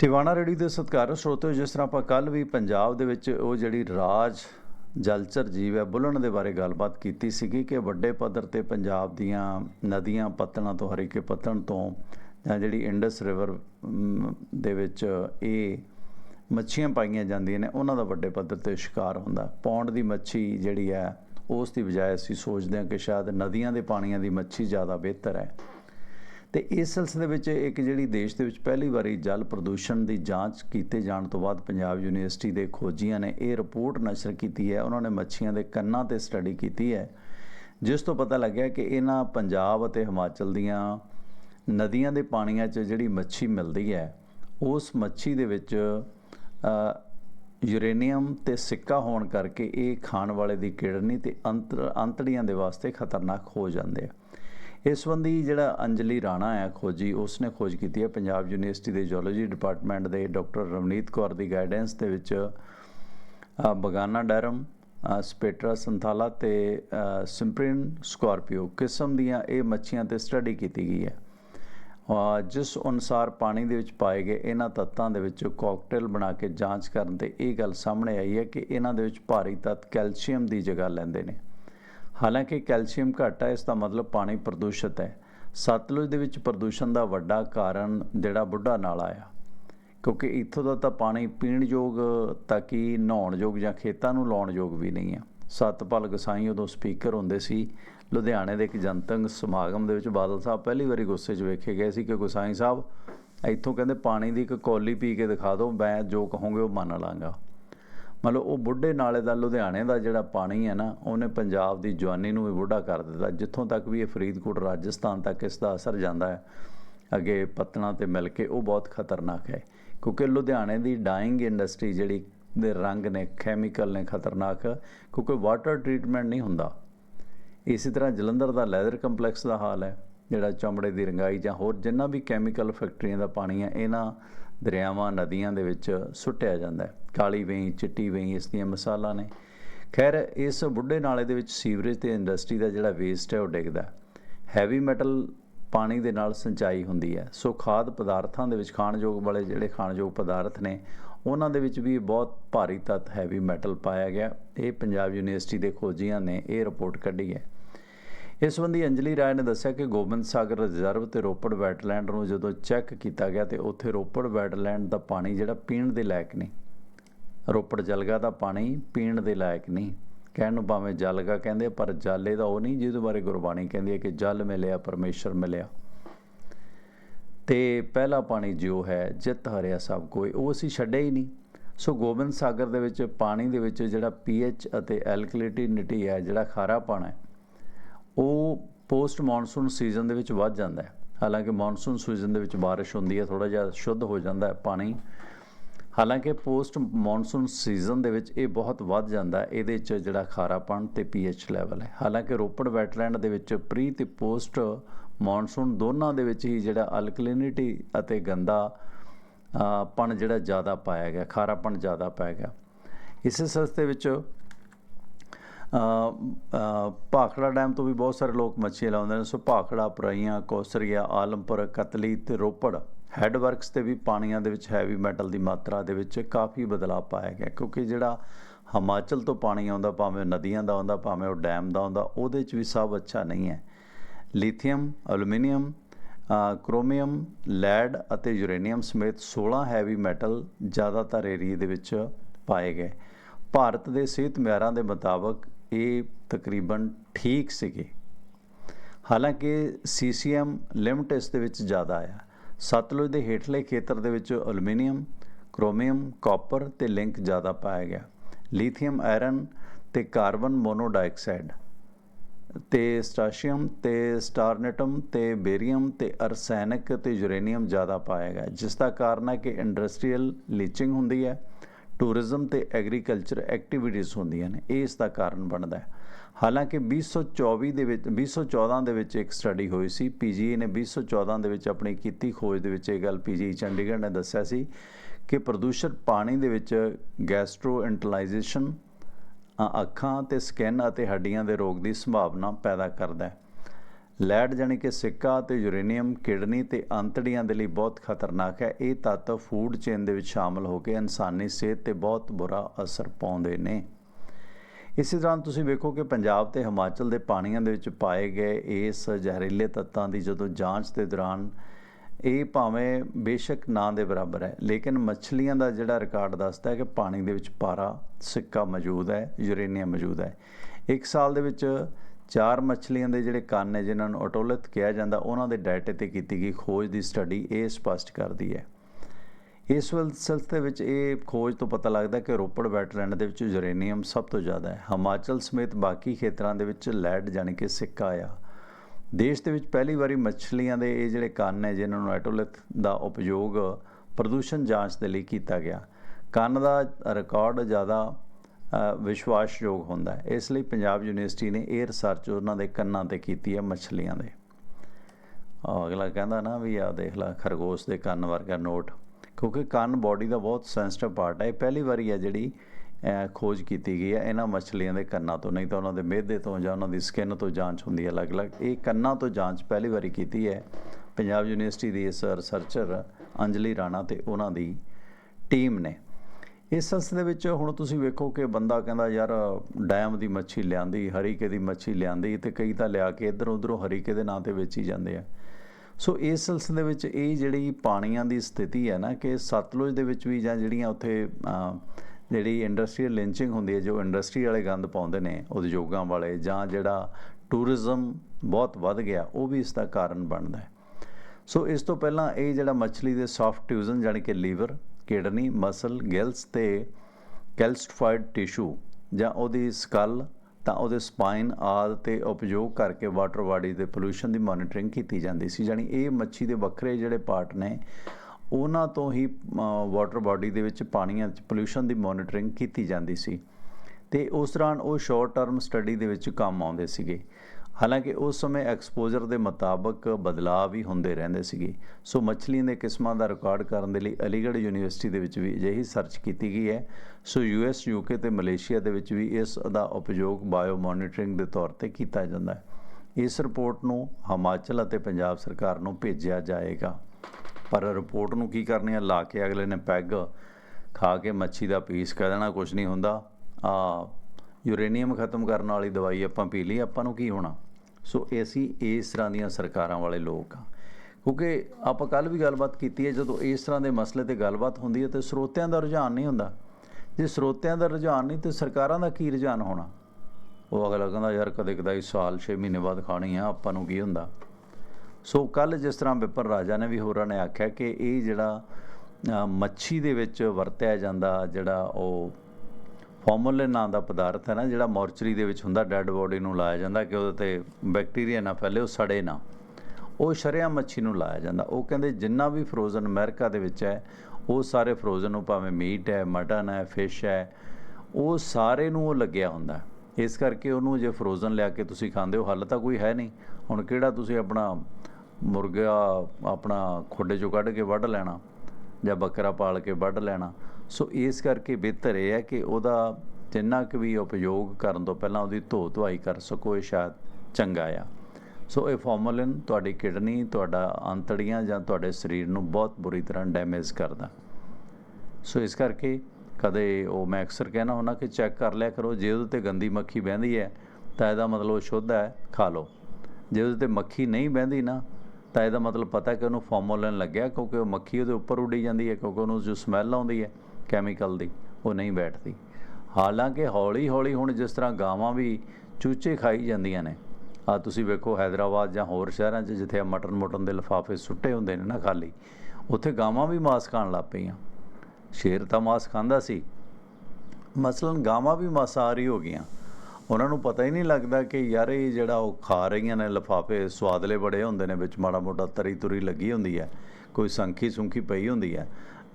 Tiwana ready ਦੇ ਸਤਿਕਾਰ ਸਰੋਤਿਓ ਜਿਸ ਤਰ੍ਹਾਂ ਆਪਾਂ ਕੱਲ ਵੀ ਪੰਜਾਬ ਦੇ ਵਿੱਚ ਉਹ ਜਿਹੜੀ ਰਾਜ ਜਲਚਰ ਜੀਵ ਹੈ ਬੁੱਲਣ ਦੇ ਬਾਰੇ ਗੱਲਬਾਤ ਕੀਤੀ ਸੀਗੀ ਕਿ ਵੱਡੇ ਪੱਧਰ ਤੇ ਪੰਜਾਬ ਦੀਆਂ ਨਦੀਆਂ ਪੱਤਣਾਂ ਤੋਂ, ਹਰੀਕੇ ਪੱਤਣ ਤੋਂ ਜਾਂ ਜਿਹੜੀ ਇੰਡਸ ਰਿਵਰ ਦੇ ਵਿੱਚ ਇਹ ਮੱਛੀਆਂ ਪਾਈਆਂ ਜਾਂਦੀਆਂ ਨੇ, ਉਹਨਾਂ ਦਾ ਵੱਡੇ ਪੱਧਰ ਤੇ ਸ਼ਿਕਾਰ ਹੁੰਦਾ। ਪੌਂਡ ਦੀ ਮੱਛੀ ਜਿਹੜੀ ਹੈ, ਉਸ ਦੀ ਬਜਾਏ ਅਸੀਂ ਸੋਚਦੇ ਹਾਂ ਕਿ ਸ਼ਾਇਦ ਨਦੀਆਂ ਦੇ ਪਾਣੀਆਂ ਦੀ ਮੱਛੀ ਜ਼ਿਆਦਾ ਬਿਹਤਰ ਹੈ। ਤੇ ਇਸ ਸਿਲਸਿਲੇ ਵਿੱਚ ਇੱਕ ਜਿਹੜੀ ਦੇਸ਼ ਦੇ ਵਿੱਚ ਪਹਿਲੀ ਵਾਰੀ ਜਲ ਪ੍ਰਦੂਸ਼ਣ ਦੀ ਜਾਂਚ ਕੀਤੇ ਜਾਣ ਤੋਂ ਬਾਅਦ ਪੰਜਾਬ ਯੂਨੀਵਰਸਿਟੀ ਦੇ ਖੋਜੀਆਂ ਨੇ ਇਹ ਰਿਪੋਰਟ ਨਸ਼ਰ ਕੀਤੀ ਹੈ। ਉਹਨਾਂ ਨੇ ਮੱਛੀਆਂ ਦੇ ਕੰਨਾਂ ਤੇ ਸਟੱਡੀ ਕੀਤੀ ਹੈ। ਜਿਸ ਤੋਂ ਪਤਾ ਲੱਗਿਆ ਕਿ ਇਹਨਾਂ ਪੰਜਾਬ ਅਤੇ ਹਿਮਾਚਲ ਦੀਆਂ ਨਦੀਆਂ ਦੇ ਪਾਣੀਆਂ 'ਚ ਜਿਹੜੀ ਮੱਛੀ ਮਿਲਦੀ ਹੈ, ਉਸ ਮੱਛੀ ਦੇ ਵਿੱਚ ਯੂਰੇਨੀਅਮ ਤੇ ਸਿੱਕਾ ਹੋਣ ਕਰਕੇ ਇਹ ਖਾਣ ਵਾਲੇ ਦੀ ਕਿਡਨੀ ਤੇ ਅੰਤਰ ਅੰਤੜੀਆਂ ਦੇ ਵਾਸਤੇ ਖਤਰਨਾਕ ਹੋ ਜਾਂਦੇ ਆ। ਇਸ ਸੰਬੰਧੀ ਜਿਹੜਾ ਅੰਜਲੀ ਰਾਣਾ ਹੈ ਖੋਜੀ ਉਸਨੇ ਖੋਜ ਕੀਤੀ ਹੈ ਪੰਜਾਬ ਯੂਨੀਵਰਸਿਟੀ ਦੇ ਜੀਓਲੋਜੀ ਡਿਪਾਰਟਮੈਂਟ ਦੇ ਡਾਕਟਰ ਰਵਨੀਤ ਕੌਰ ਦੀ ਗਾਈਡੈਂਸ ਦੇ ਵਿੱਚ ਬਗਾਨਾ ਡੈਰਮ ਸਪੇਟਰਾ ਸੰਥਾਲਾ ਤੇ ਅ, ਸਿੰਪਰਿਨ ਸਕਾਰਪੀਓ ਕਿਸਮ ਦੀਆਂ ਇਹ ਮੱਛੀਆਂ ਤੇ ਸਟੱਡੀ ਕੀਤੀ ਗਈ ਹੈ। ਜਿਸ ਅਨੁਸਾਰ ਪਾਣੀ ਦੇ ਵਿੱਚ ਪਾਏ ਗਏ ਇਹਨਾਂ ਤੱਤਾਂ ਦੇ ਵਿੱਚ ਕਾਕਟੇਲ ਬਣਾ ਕੇ ਜਾਂਚ ਕਰਨ ਤੇ ਇਹ ਗੱਲ ਸਾਹਮਣੇ ਆਈ ਹੈ ਕਿ ਇਹਨਾਂ ਦੇ ਵਿੱਚ ਭਾਰੀ ਤੱਤ ਕੈਲਸ਼ੀਅਮ ਦੀ ਜਗ੍ਹਾ ਲੈਂਦੇ ਨੇ। ਹਾਲਾਂਕਿ ਕੈਲਸ਼ੀਅਮ ਘੱਟ ਹੈ ਇਸ ਦਾ ਮਤਲਬ ਪਾਣੀ ਪ੍ਰਦੂਸ਼ਿਤ ਹੈ। ਸਤਲੁਜ ਦੇ ਵਿੱਚ ਪ੍ਰਦੂਸ਼ਣ ਦਾ ਵੱਡਾ ਕਾਰਨ ਜਿਹੜਾ ਬੁੱਢਾ ਨਾਲਾ ਆ। ਕਿਉਂਕਿ ਇੱਥੋਂ ਦਾ ਤਾਂ ਪਾਣੀ ਪੀਣ ਯੋਗ ਤੱਕ ਹੀ ਨਹਾਉਣ ਯੋਗ ਜਾਂ ਖੇਤਾਂ ਨੂੰ ਲਾਉਣ ਯੋਗ ਵੀ ਨਹੀਂ ਆ। ਸਤਪਾਲ ਗਸਾਈ ਉਦੋਂ ਸਪੀਕਰ ਹੁੰਦੇ ਸੀ। ਲੁਧਿਆਣੇ ਦੇ ਇੱਕ ਜਨਤਕ ਸਮਾਗਮ ਦੇ ਵਿੱਚ ਬਾਦਲ ਸਾਹਿਬ ਪਹਿਲੀ ਵਾਰੀ ਗੁੱਸੇ 'ਚ ਵੇਖੇ ਗਏ ਸੀ ਕਿ ਗਸਾਈ ਸਾਹਿਬ, ਇੱਥੋਂ ਕਹਿੰਦੇ ਪਾਣੀ ਦੀ ਇੱਕ ਕੌਲੀ ਪੀ ਕੇ ਦਿਖਾ ਦਿਓ, ਮੈਂ ਜੋ ਕਹੋਗੇ ਉਹ ਮੰਨ ਲਾਂਗਾ। ਮਤਲਬ ਉਹ ਬੁੱਢੇ ਨਾਲੇ ਦਾ ਲੁਧਿਆਣੇ ਦਾ ਜਿਹੜਾ ਪਾਣੀ ਹੈ ਨਾ, ਉਹਨੇ ਪੰਜਾਬ ਦੀ ਜਵਾਨੀ ਨੂੰ ਵੀ ਬੁੱਢਾ ਕਰ ਦਿੱਤਾ। ਜਿੱਥੋਂ ਤੱਕ ਵੀ ਇਹ ਫਰੀਦਕੋਟ, ਰਾਜਸਥਾਨ ਤੱਕ ਇਸ ਦਾ ਅਸਰ ਜਾਂਦਾ ਹੈ, ਅੱਗੇ ਪਤਨਾ ਤੇ ਮਿਲ ਕੇ ਉਹ ਬਹੁਤ ਖਤਰਨਾਕ ਹੈ। ਕਿਉਂਕਿ ਲੁਧਿਆਣੇ ਦੀ ਡਾਈਂਗ ਇੰਡਸਟਰੀ ਜਿਹੜੀ ਦੇ ਰੰਗ ਨੇ ਕੈਮੀਕਲ ਨੇ ਖਤਰਨਾਕ, ਕਿਉਂਕਿ ਵਾਟਰ ਟ੍ਰੀਟਮੈਂਟ ਨਹੀਂ ਹੁੰਦਾ। ਇਸੇ ਤਰ੍ਹਾਂ ਜਲੰਧਰ ਦਾ ਲੈਦਰ ਕੰਪਲੈਕਸ ਦਾ ਹਾਲ ਹੈ, ਜਿਹੜਾ ਚਮੜੇ ਦੀ ਰੰਗਾਈ ਜਾਂ ਹੋਰ ਜਿੰਨਾ ਵੀ ਕੈਮੀਕਲ ਫੈਕਟਰੀਆਂ ਦਾ ਪਾਣੀ ਹੈ, ਇਹਨਾਂ ਦਰਿਆਵਾਂ, ਨਦੀਆਂ ਦੇ ਵਿੱਚ ਸੁੱਟਿਆ ਜਾਂਦਾ ਹੈ। ਕਾਲੀ ਵੇਈ, ਚਿੱਟੀ ਵੇਈ ਇਸ ਦੀਆਂ ਮਿਸਾਲਾਂ ਨੇ। ਖੈਰ, ਇਸ ਬੁੱਢੇ ਨਾਲੇ ਦੇ ਵਿੱਚ ਸੀਵਰੇਜ ਤੇ ਇੰਡਸਟਰੀ ਦਾ ਜਿਹੜਾ ਵੇਸਟ ਹੈ ਉਹ ਡਿੱਗਦਾ ਹੈਵੀ ਮੈਟਲ ਪਾਣੀ ਦੇ ਨਾਲ ਸਿੰਚਾਈ ਹੁੰਦੀ ਹੈ। ਸੋ ਖਾਦ ਪਦਾਰਥਾਂ ਦੇ ਵਿੱਚ ਖਾਣਯੋਗ ਵਾਲੇ ਜਿਹੜੇ ਖਾਣਯੋਗ ਪਦਾਰਥ ਨੇ, ਉਹਨਾਂ ਦੇ ਵਿੱਚ ਵੀ ਬਹੁਤ ਭਾਰੀ ਤੱਤ ਹੈਵੀ ਮੈਟਲ ਪਾਇਆ ਗਿਆ। ਇਹ ਪੰਜਾਬ ਯੂਨੀਵਰਸਿਟੀ ਦੇ ਖੋਜੀਆਂ ਨੇ, ਇਹ ਰਿਪੋਰਟ ਕੱਢੀ ਹੈ। ਇਸ ਸੰਬੰਧੀ ਅੰਜਲੀ ਰਾਏ ਨੇ ਦੱਸਿਆ ਕਿ ਗੋਬਿੰਦ ਸਾਗਰ ਰਿਜ਼ਰਵ ਤੇ ਰੋਪੜ ਵੈਟਲੈਂਡ ਨੂੰ ਜਦੋਂ ਚੈੱਕ ਕੀਤਾ ਗਿਆ ਤੇ ਉੱਥੇ ਰੋਪੜ ਵੈਟਲੈਂਡ ਦਾ ਪਾਣੀ ਜਿਹੜਾ ਪੀਣ ਦੇ ਲਾਇਕ ਨਹੀਂ। ਰੋਪੜ ਜਲਗਾ ਦਾ ਪਾਣੀ ਪੀਣ ਦੇ ਲਾਇਕ ਨਹੀਂ। ਕਹਿਣ ਨੂੰ ਭਾਵੇਂ ਜਲਗਾ ਕਹਿੰਦੇ ਪਰ ਜਲ ਇਹਦਾ ਉਹ ਨਹੀਂ ਜਿਹਦੇ ਬਾਰੇ ਗੁਰਬਾਣੀ ਕਹਿੰਦੀ ਹੈ ਕਿ ਜਲ ਮਿਲਿਆ, ਪਰਮੇਸ਼ਰ ਮਿਲਿਆ। ਤੇ ਪਹਿਲਾ ਪਾਣੀ ਜੋ ਹੈ, ਜਿੱਤ ਹਰਿਆ ਸਭ ਕੋਈ, ਉਹ ਅਸੀਂ ਛੱਡਿਆ ਹੀ ਨਹੀਂ। ਸੋ ਗੋਬਿੰਦ ਸਾਗਰ ਦੇ ਵਿੱਚ ਪਾਣੀ ਦੇ ਵਿੱਚ ਜਿਹੜਾ ਪੀਐਚ ਅਤੇ ਐਲਕਲਿਨਿਟੀ ਹੈ, ਜਿਹੜਾ ਖਾਰਾਪਣ ਹੈ ਉਹ ਪੋਸਟ ਮੌਨਸੂਨ ਸੀਜ਼ਨ ਦੇ ਵਿੱਚ ਵੱਧ ਜਾਂਦਾ ਹੈ। ਹਾਲਾਂਕਿ ਮੌਨਸੂਨ ਸੀਜ਼ਨ ਦੇ ਵਿੱਚ ਬਾਰਿਸ਼ ਹੁੰਦੀ ਹੈ ਥੋੜਾ ਜਿਹਾ ਸ਼ੁੱਧ ਹੋ ਜਾਂਦਾ ਹੈ ਪਾਣੀ। ਹਾਲਾਂਕਿ ਪੋਸਟ ਮੌਨਸੂਨ ਸੀਜ਼ਨ ਦੇ ਵਿੱਚ ਇਹ ਬਹੁਤ ਵੱਧ ਜਾਂਦਾ ਹੈ, ਇਹਦੇ 'ਚ ਜਿਹੜਾ ਖਾਰਾਪਣ ਤੇ ਪੀਐਚ ਲੈਵਲ ਹੈ। ਹਾਲਾਂਕਿ ਰੋਪੜ ਵੈਟਲੈਂਡ ਦੇ ਵਿੱਚ ਪ੍ਰੀ ਤੇ ਪੋਸਟ ਮੌਨਸੂਨ ਦੋਨਾਂ ਦੇ ਵਿੱਚ ਹੀ ਜਿਹੜਾ ਅਲਕਲਿਨਿਟੀ ਅਤੇ ਗੰਦਾ ਪਣ ਜਿਹੜਾ ਜ਼ਿਆਦਾ ਪਾਇਆ ਗਿਆ, ਖਾਰਾਪਣ ਜ਼ਿਆਦਾ ਪਾਇਆ ਗਿਆ। ਇਸੇ ਸਸਤੇ ਵਿੱਚ ਭਾਖੜਾ ਡੈਮ ਤੋਂ ਵੀ ਬਹੁਤ ਸਾਰੇ ਲੋਕ ਮੱਛੀਆਂ ਲਾਉਂਦੇ ਨੇ। ਸੋ ਭਾਖੜਾ ਪਰਾਈਆਂ ਕੋਸਰੀਆ ਆਲਮਪੁਰ ਕਤਲੀ ਤੇ ਰੋਪੜ ਹੈੱਡ ਵਰਕਸ ਤੇ ਵੀ ਪਾਣੀਆਂ ਦੇ ਵਿੱਚ ਹੈਵੀ ਮੈਟਲ ਦੀ ਮਾਤਰਾ ਦੇ ਵਿੱਚ ਕਾਫੀ ਬਦਲਾਅ ਪਾਇਆ ਗਿਆ। ਕਿਉਂਕਿ ਜਿਹੜਾ ਹਿਮਾਚਲ ਤੋਂ ਪਾਣੀ ਆਉਂਦਾ ਭਾਵੇਂ ਨਦੀਆਂ ਦਾ ਆਉਂਦਾ ਭਾਵੇਂ ਉਹ ਡੈਮ ਦਾ ਆਉਂਦਾ ਉਹਦੇ 'ਚ ਵੀ ਸਭ ਅੱਛਾ ਨਹੀਂ ਹੈ। ਲਿਥੀਅਮ ਐਲੂਮੀਨੀਅਮ ਅ, ਕ੍ਰੋਮੀਅਮ ਲੈਡ ਅਤੇ ਯੂਰੇਨੀਅਮ ਸਮੇਤ 16 ਹੈਵੀ ਮੈਟਲ ਜ਼ਿਆਦਾਤਰ ਏਰੀਏ ਦੇ ਵਿੱਚ ਪਾਏ ਗਏ। ਭਾਰਤ ਦੇ ਸਿਹਤ ਮਿਆਰਾਂ ਦੇ ਮੁਤਾਬਕ ਇਹ ਤਕਰੀਬਨ ਠੀਕ ਸੀਗੇ। ਹਾਲਾਂਕਿ ਸੀਸੀਐਮ ਲਿਮਟ ਇਸ ਦੇ ਵਿੱਚ ਜ਼ਿਆਦਾ ਆਇਆ। ਸਤਲੁਜ ਦੇ ਹੇਠਲੇ ਖੇਤਰ ਦੇ ਵਿੱਚ ਐਲੂਮੀਨੀਅਮ ਕ੍ਰੋਮੀਅਮ, ਕਾਪਰ ਤੇ ਲਿੰਕ ਜ਼ਿਆਦਾ ਪਾਇਆ ਗਿਆ। ਲਿਥੀਅਮ ਆਇਰਨ ਤੇ ਕਾਰਬਨ ਮੋਨੋਡਾਈਆਕਸਾਈਡ ਤੇ ਸਟਾਸ਼ੀਅਮ ਤੇ ਸਟਾਰਨੇਟਮ ਤੇ ਬੇਰੀਅਮ ਤੇ ਅਰਸੈਨਿਕ ਤੇ ਯੂਰੇਨੀਅਮ ਜ਼ਿਆਦਾ ਪਾਇਆ ਗਿਆ। ਜਿਸ ਦਾ ਕਾਰਨ ਹੈ ਕਿ ਇੰਡਸਟਰੀਅਲ ਲੀਚਿੰਗ ਹੁੰਦੀ ਹੈ ਟੂਰਿਜ਼ਮ ਤੇ ਐਗਰੀਕਲਚਰ ਐਕਟੀਵਿਟੀਜ਼ ਹੁੰਦੀਆਂ ਨੇ, ਇਹ ਇਸ ਦਾ ਕਾਰਨ ਬਣਦਾ ਹੈ। ਹਾਲਾਂਕਿ 2024 ਦੇ ਵਿੱਚ 2014 ਦੇ ਵਿੱਚ ਇੱਕ ਸਟੱਡੀ ਹੋਈ ਸੀ ਪੀਜੀਏ ਨੇ 2014 ਦੇ ਵਿੱਚ ਆਪਣੀ ਕੀਤੀ ਖੋਜ ਦੇ ਵਿੱਚ ਇਹ ਗੱਲ ਪੀਜੀਈ ਚੰਡੀਗੜ੍ਹ ਨੇ ਦੱਸਿਆ ਸੀ ਕਿ ਪ੍ਰਦੂਸ਼ਿਤ ਪਾਣੀ ਦੇ ਵਿੱਚ ਗੈਸਟ੍ਰੋਇੰਟਲਾਈਜੇਸ਼ਨ ਅੱਖਾਂ ਤੇ ਸਕਿਨ ਅਤੇ ਹੱਡੀਆਂ ਦੇ ਰੋਗ ਦੀ ਸੰਭਾਵਨਾ ਪੈਦਾ ਕਰਦਾ ਹੈ। ਲੈਡ ਜਾਣੀ ਕਿ ਸਿੱਕਾ ਤੇ ਯੂਰੇਨੀਅਮ, ਕਿਡਨੀ ਤੇ ਅੰਤੜੀਆਂ ਦੇ ਲਈ ਬਹੁਤ ਖਤਰਨਾਕ ਹੈ। ਇਹ ਤੱਤ ਫੂਡ ਚੇਨ ਦੇ ਵਿੱਚ ਸ਼ਾਮਲ ਹੋ ਕੇ ਇਨਸਾਨੀ ਸਿਹਤ ਤੇ ਬਹੁਤ ਬੁਰਾ ਅਸਰ ਪਾਉਂਦੇ ਨੇ। ਇਸੇ ਦੌਰਾਨ ਤੁਸੀਂ ਵੇਖੋ ਕਿ ਪੰਜਾਬ ਤੇ ਹਿਮਾਚਲ ਦੇ ਪਾਣੀਆਂ ਦੇ ਵਿੱਚ ਪਾਏ ਗਏ ਇਸ ਜ਼ਹਿਰੀਲੇ ਤੱਤਾਂ ਦੀ ਜਦੋਂ ਜਾਂਚ ਦੇ ਦੌਰਾਨ ਇਹ ਭਾਵੇਂ ਬੇਸ਼ੱਕ ਨਾਂ ਦੇ ਬਰਾਬਰ ਹੈ, ਲੇਕਿਨ ਮੱਛਲੀਆਂ ਦਾ ਜਿਹੜਾ ਰਿਕਾਰਡ ਦੱਸਦਾ ਹੈ ਕਿ ਪਾਣੀ ਦੇ ਵਿੱਚ ਪਾਰਾ ਸਿੱਕਾ ਮੌਜੂਦ ਹੈ, ਯੂਰੇਨੀਅਮ ਮੌਜੂਦ ਹੈ। ਇੱਕ ਸਾਲ ਦੇ ਵਿੱਚ ਚਾਰ ਮੱਛਲੀਆਂ ਦੇ ਜਿਹੜੇ ਕੰਨ ਨੇ, ਜਿਨ੍ਹਾਂ ਨੂੰ ਅਟੋਲਿਤ ਕਿਹਾ ਜਾਂਦਾ, ਉਹਨਾਂ ਦੇ ਡਾਟੇ ਤੇ ਕੀਤੀ ਗਈ ਖੋਜ ਦੀ ਸਟੱਡੀ ਇਹ ਸਪਸ਼ਟ ਕਰਦੀ ਹੈ। ਇਸ ਸਿਲਸਿਲੇ ਵਿੱਚ ਇਹ ਖੋਜ ਤੋਂ ਪਤਾ ਲੱਗਦਾ ਕਿ ਰੋਪੜ ਵੈਟਲੈਂਡ ਦੇ ਵਿੱਚ ਯੂਰੇਨੀਅਮ ਸਭ ਤੋਂ ਜ਼ਿਆਦਾ ਹੈ। ਹਿਮਾਚਲ ਸਮੇਤ ਬਾਕੀ ਖੇਤਰਾਂ ਦੇ ਵਿੱਚ ਲੈਡ ਜਾਣੀ ਕਿ ਸਿੱਕਾ ਆ ਦੇਸ਼ ਦੇ ਵਿੱਚ ਪਹਿਲੀ ਵਾਰੀ ਮੱਛਲੀਆਂ ਦੇ ਇਹ ਜਿਹੜੇ ਕੰਨ ਨੇ, ਜਿਨ੍ਹਾਂ ਨੂੰ ਐਟੋਲਿਥ ਦਾ ਉਪਯੋਗ ਪ੍ਰਦੂਸ਼ਣ ਜਾਂਚ ਦੇ ਲਈ ਕੀਤਾ ਗਿਆ। ਕੰਨ ਦਾ ਰਿਕਾਰਡ ਜ਼ਿਆਦਾ ਵਿਸ਼ਵਾਸਯੋਗ ਹੁੰਦਾ ਹੈ। ਇਸ ਲਈ ਪੰਜਾਬ ਯੂਨੀਵਰਸਿਟੀ ਨੇ ਇਹ ਰਿਸਰਚ ਉਹਨਾਂ ਦੇ ਕੰਨਾਂ ਤੇ ਕੀਤੀ ਹੈ, ਮੱਛਲੀਆਂ ਦੇ। ਅਗਲਾ ਕਹਿੰਦਾ ਨਾ ਵੀ ਆ ਦੇਖ ਲੈ, ਖਰਗੋਸ਼ ਦੇ ਕੰਨ ਵਰਗਾ ਨੋਟ। ਕਿਉਂਕਿ ਕੰਨ ਬਾਡੀ ਦਾ ਬਹੁਤ ਸੈਂਸਿਟਿਵ ਪਾਰਟ ਹੈ। ਇਹ ਪਹਿਲੀ ਵਾਰੀ ਹੈ ਜਿਹੜੀ ਖੋਜ ਕੀਤੀ ਗਈ ਹੈ। ਇਹਨਾਂ ਮੱਛਲੀਆਂ ਦੇ ਕੰਨਾਂ ਤੋਂ, ਨਹੀਂ ਤਾਂ ਉਹਨਾਂ ਦੇ ਮਿਹਦੇ ਤੋਂ ਜਾਂ ਉਹਨਾਂ ਦੀ ਸਕਿਨ ਤੋਂ ਜਾਂਚ ਹੁੰਦੀ ਹੈ ਅਲੱਗ-ਅਲੱਗ। ਇਹ ਕੰਨਾਂ ਤੋਂ ਜਾਂਚ ਪਹਿਲੀ ਵਾਰੀ ਕੀਤੀ ਹੈ ਪੰਜਾਬ ਯੂਨੀਵਰਸਿਟੀ ਦੀ ਇਸ ਰਿਸਰਚਰ ਅੰਜਲੀ ਰਾਣਾ ਤੇ ਉਹਨਾਂ ਦੀ ਟੀਮ ਨੇ। ਇਸ ਸਿਲਸਿਲੇ ਵਿੱਚ ਹੁਣ ਤੁਸੀਂ ਵੇਖੋ ਕਿ ਬੰਦਾ ਕਹਿੰਦਾ ਯਾਰ ਡੈਮ ਦੀ ਮੱਛੀ ਲਿਆਂਦੀ, ਹਰੀਕੇ ਦੀ ਮੱਛੀ ਲਿਆਂਦੀ ਤੇ ਕਈ ਤਾਂ ਲਿਆ ਕੇ ਇੱਧਰ ਉੱਧਰੋਂ ਹਰੀਕੇ ਦੇ ਨਾਂ ਤੇ ਵੇਚੀ ਜਾਂਦੇ ਆ। ਸੋ ਇਸ ਸਿਲਸਿਲੇ ਵਿੱਚ ਇਹ ਜਿਹੜੀ ਪਾਣੀਆਂ ਦੀ ਸਥਿਤੀ ਹੈ ਨਾ ਕਿ ਸਤਲੁਜ ਦੇ ਵਿੱਚ ਵੀ ਜਾਂ ਜਿਹੜੀਆਂ ਉੱਥੇ ਜਿਹੜੀ ਇੰਡਸਟਰੀਅਲ ਲਿੰਚਿੰਗ ਹੁੰਦੀ ਹੈ, ਜੋ ਇੰਡਸਟਰੀ ਵਾਲੇ ਗੰਦ ਪਾਉਂਦੇ ਨੇ, ਉਦਯੋਗਾਂ ਵਾਲੇ ਜਾਂ ਜਿਹੜਾ ਟੂਰਿਜ਼ਮ ਬਹੁਤ ਵੱਧ ਗਿਆ, ਉਹ ਵੀ ਇਸ ਦਾ ਕਾਰਨ ਬਣਦਾ ਹੈ। ਸੋ ਇਸ ਤੋਂ ਪਹਿਲਾਂ ਇਹ ਜਿਹੜਾ ਮੱਛਲੀ ਦੇ ਸੌਫਟ ਟਿਊਜ਼ਨ ਜਾਣੀ ਕਿ ਲੀਵਰ ਕਿਡਨੀ, ਮਸਲ, ਗਿਲਸ ਤੇ ਕੈਲਸਟਫਾਈਡ ਟਿਸ਼ੂ ਜਾਂ ਉਹਦੀ ਸਕਲ ਤਾਂ ਉਹਦੇ ਸਪਾਈਨ ਆਦ ਤੇ ਉਪਯੋਗ ਕਰਕੇ ਵਾਟਰ ਬਾਡੀ ਦੇ ਪੋਲੂਸ਼ਨ ਦੀ ਮੋਨੀਟਰਿੰਗ ਕੀਤੀ ਜਾਂਦੀ ਸੀ। ਜਾਣੀ ਇਹ ਮੱਛੀ ਦੇ ਵੱਖਰੇ ਜਿਹੜੇ ਪਾਰਟ ਨੇ, ਉਹਨਾਂ ਤੋਂ ਹੀ ਵਾਟਰ ਬਾਡੀ ਦੇ ਵਿੱਚ ਪਾਣੀਆਂ 'ਚ ਪੋਲੂਸ਼ਨ ਦੀ ਮੋਨੀਟਰਿੰਗ ਕੀਤੀ ਜਾਂਦੀ ਸੀ। ਤੇ ਉਸ ਦੌਰਾਨ ਉਹ ਸ਼ਾਰਟ ਟਰਮ ਸਟੱਡੀ ਦੇ ਵਿੱਚ ਕੰਮ ਆਉਂਦੇ ਸੀਗੇ। ਹਾਲਾਂਕਿ ਉਸ ਸਮੇਂ ਐਕਸਪੋਜ਼ਰ ਦੇ ਮੁਤਾਬਕ ਬਦਲਾਅ ਵੀ ਹੁੰਦੇ ਰਹਿੰਦੇ ਸੀਗੇ। ਸੋ ਮੱਛਲੀਆਂ ਦੇ ਕਿਸਮਾਂ ਦਾ ਰਿਕਾਰਡ ਕਰਨ ਦੇ ਲਈ ਅਲੀਗੜ੍ਹ ਯੂਨੀਵਰਸਿਟੀ ਦੇ ਵਿੱਚ ਵੀ ਅਜਿਹੀ ਸਰਚ ਕੀਤੀ ਗਈ ਹੈ। ਸੋ ਯੂਐਸ ਯੂਕੇ ਤੇ ਮਲੇਸ਼ੀਆ ਦੇ ਵਿੱਚ ਵੀ ਇਸ ਦਾ ਉਪਯੋਗ ਬਾਇਓ ਮੋਨੀਟਰਿੰਗ ਦੇ ਤੌਰ ਤੇ ਕੀਤਾ ਜਾਂਦਾ ਹੈ। ਇਸ ਰਿਪੋਰਟ ਨੂੰ ਹਿਮਾਚਲ ਅਤੇ ਪੰਜਾਬ ਸਰਕਾਰ ਨੂੰ ਭੇਜਿਆ ਜਾਏਗਾ। ਪਰ ਰਿਪੋਰਟ ਨੂੰ ਕੀ ਕਰਨੀ ਆ ਲਾ ਕੇ ਅਗਲੇ ਨੇ ਪੈਗ ਖਾ ਕੇ ਮੱਛੀ ਦਾ ਪੀਸ ਕਹਿ ਦੇਣਾ ਕੁਝ ਨਹੀਂ ਹੁੰਦਾ। ਆ, ਯੂਰੇਨੀਅਮ ਖਤਮ ਕਰਨ ਵਾਲੀ ਦਵਾਈ ਆਪਾਂ ਪੀ ਲਈ, ਆਪਾਂ ਨੂੰ ਕੀ ਹੋਣਾ? ਸੋ ਇਹ ਅਸੀਂ ਇਸ ਤਰ੍ਹਾਂ ਦੀਆਂ ਸਰਕਾਰਾਂ ਵਾਲੇ ਲੋਕ ਆ। ਕਿਉਂਕਿ ਆਪਾਂ ਕੱਲ ਵੀ ਗੱਲਬਾਤ ਕੀਤੀ ਹੈ, ਜਦੋਂ ਇਸ ਤਰ੍ਹਾਂ ਦੇ ਮਸਲੇ ਤੇ ਗੱਲਬਾਤ ਹੁੰਦੀ ਹੈ ਤੇ ਸਰੋਤਿਆਂ ਦਾ ਰੁਝਾਨ ਨਹੀਂ ਹੁੰਦਾ। ਜੇ ਸਰੋਤਿਆਂ ਦਾ ਰੁਝਾਨ ਨਹੀਂ ਤੇ ਸਰਕਾਰਾਂ ਦਾ ਕੀ ਰੁਝਾਨ ਹੋਣਾ? ਉਹ ਅਗਲਾ ਕਹਿੰਦਾ, ਯਾਰ ਕਦੇ ਕਦਾਈ ਸਾਲ 6 ਮਹੀਨੇ ਬਾਅਦ ਖਾਣੀ ਆ, ਆਪਾਂ ਨੂੰ ਕੀ ਹੁੰਦਾ? ਸੋ ਕੱਲ ਜਿਸ ਤਰ੍ਹਾਂ ਵਿਪਰ ਰਾਜਾ ਨੇ ਵੀ ਹੋਰਾਂ ਨੇ ਆਖਿਆ ਕਿ ਇਹ ਜਿਹੜਾ ਮੱਛੀ ਦੇ ਵਿੱਚ ਵਰਤਿਆ ਜਾਂਦਾ, ਜਿਹੜਾ ਉਹ ਫਾਰਮੂਲੇ ਨਾਂ ਦਾ ਪਦਾਰਥ ਹੈ ਨਾ, ਜਿਹੜਾ ਮੋਰਚਰੀ ਦੇ ਵਿੱਚ ਹੁੰਦਾ, ਡੈੱਡ ਬੋਡੀ ਨੂੰ ਲਾਇਆ ਜਾਂਦਾ ਕਿ ਉਹਦੇ ਤੇ ਬੈਕਟੀਰੀਆ ਨਾ ਫੈਲੇ, ਉਹ ਸੜੇ ਨਾ। ਉਹ ਸ਼ਰਿਆ ਮੱਛੀ ਨੂੰ ਲਾਇਆ ਜਾਂਦਾ। ਉਹ ਕਹਿੰਦੇ ਜਿੰਨਾ ਵੀ ਫਰੋਜ਼ਨ ਅਮਰੀਕਾ ਦੇ ਵਿੱਚ ਹੈ, ਉਹ ਸਾਰੇ ਫਰੋਜ਼ਨ ਨੂੰ ਭਾਵੇਂ ਮੀਟ ਹੈ ਮਟਨ ਹੈ ਫਿਸ਼ ਹੈ, ਉਹ ਸਾਰੇ ਨੂੰ ਉਹ ਲੱਗਿਆ ਹੁੰਦਾ। ਇਸ ਕਰਕੇ ਉਹਨੂੰ ਜੇ ਫਰੋਜ਼ਨ ਲਿਆ ਕੇ ਤੁਸੀਂ ਖਾਂਦੇ ਹੋ, ਹੱਲ ਤਾਂ ਕੋਈ ਹੈ ਨਹੀਂ। ਹੁਣ ਕਿਹੜਾ ਤੁਸੀਂ ਆਪਣਾ ਮੁਰਗਾ, ਆਪਣਾ ਖੋਡੇ ਚੋਂ ਕੱਢ ਕੇ ਵੱਢ ਲੈਣਾ ਜਾਂ ਬੱਕਰਾ ਪਾਲ ਕੇ ਵੱਢ ਲੈਣਾ? ਸੋ ਇਸ ਕਰਕੇ ਬਿਹਤਰ ਇਹ ਹੈ ਕਿ ਉਹਦਾ ਜਿੰਨਾ ਕੁ ਵੀ ਉਪਯੋਗ ਕਰਨ ਤੋਂ ਪਹਿਲਾਂ ਉਹਦੀ ਧੋ ਧੁਆਈ ਕਰ ਸਕੋ, ਇਹ ਸ਼ਾਇਦ ਚੰਗਾ ਆ। ਸੋ ਇਹ ਫਾਰਮੂਲਿਨ ਤੁਹਾਡੀ ਕਿਡਨੀ, ਤੁਹਾਡਾ ਅੰਤੜੀਆਂ ਜਾਂ ਤੁਹਾਡੇ ਸਰੀਰ ਨੂੰ ਬਹੁਤ ਬੁਰੀ ਤਰ੍ਹਾਂ ਡੈਮੇਜ ਕਰਦਾ। ਸੋ ਇਸ ਕਰਕੇ ਕਦੇ ਉਹ ਮੈਂ ਅਕਸਰ ਕਹਿਣਾ ਹੁੰਦਾ ਕਿ ਚੈੱਕ ਕਰ ਲਿਆ ਕਰੋ, ਜੇ ਉਹਦੇ ਤੇ ਗੰਦੀ ਮੱਖੀ ਬਹਿੰਦੀ ਹੈ, ਤਾਂ ਇਹਦਾ ਮਤਲਬ ਉਹ ਸ਼ੁੱਧ ਹੈ, ਖਾ ਲਓ। ਜੇ ਉਹਦੇ ਤੇ ਮੱਖੀ ਨਹੀਂ ਬਹਿੰਦੀ ਨਾ, ਤਾਂ ਇਹਦਾ ਮਤਲਬ ਪਤਾ ਕਿ ਉਹਨੂੰ ਫਾਰਮੂਲਿਨ ਲੱਗਿਆ ਕਿਉਂਕਿ ਉਹ ਮੱਖੀ ਉਹਦੇ ਉੱਪਰ ਉੱਡੀ ਜਾਂਦੀ ਹੈ ਕਿਉਂਕਿ ਉਹਨੂੰ ਜੋ ਸਮੈਲ ਆਉਂਦੀ ਹੈ। ਕੈਮੀਕਲ ਦੀ, ਉਹ ਨਹੀਂ ਬੈਠਦੀ। ਹਾਲਾਂਕਿ ਹੌਲੀ ਹੌਲੀ ਹੁਣ ਜਿਸ ਤਰ੍ਹਾਂ ਗਾਵਾਂ ਵੀ ਚੂਚੇ ਖਾਈ ਜਾਂਦੀਆਂ ਨੇ ਆ ਤੁਸੀਂ ਵੇਖੋ ਹైదరాబాద్ ਜਾਂ ਹੋਰ ਸ਼ਹਿਰਾਂ 'ਚ ਜਿੱਥੇ ਮਟਨ ਮਟਨ ਦੇ ਲਫਾਫੇ ਸੁੱਟੇ ਹੁੰਦੇ ਨੇ ਨਾ ਖਾਲੀ, ਉੱਥੇ ਗਾਵਾਂ ਵੀ ਮਾਸ ਖਾਣ ਲੱਗ ਪਈਆਂ। ਸ਼ੇਰ ਤਾਂ ਮਾਸ ਖਾਂਦਾ ਸੀ। ਮਸਲਨ ਗਾਵਾਂ ਵੀ ਮਾਸਾਹਾਰੀ ਹੋ ਗਈਆਂ। ਉਹਨਾਂ ਨੂੰ ਪਤਾ ਹੀ ਨਹੀਂ ਲੱਗਦਾ ਕਿ ਯਾਰ ਇਹ ਜਿਹੜਾ ਉਹ ਖਾ ਰਹੀਆਂ ਨੇ ਲਫਾਫੇ, ਸਵਾਦਲੇ ਬੜੇ ਹੁੰਦੇ ਨੇ ਵਿੱਚ ਮਾੜਾ ਮੋਟਾ ਤਰੀ ਤੁਰੀ ਲੱਗੀ ਹੁੰਦੀ ਹੈ, ਕੋਈ ਸੰਖੀ ਸੁੰਖੀ ਪਈ ਹੁੰਦੀ ਹੈ।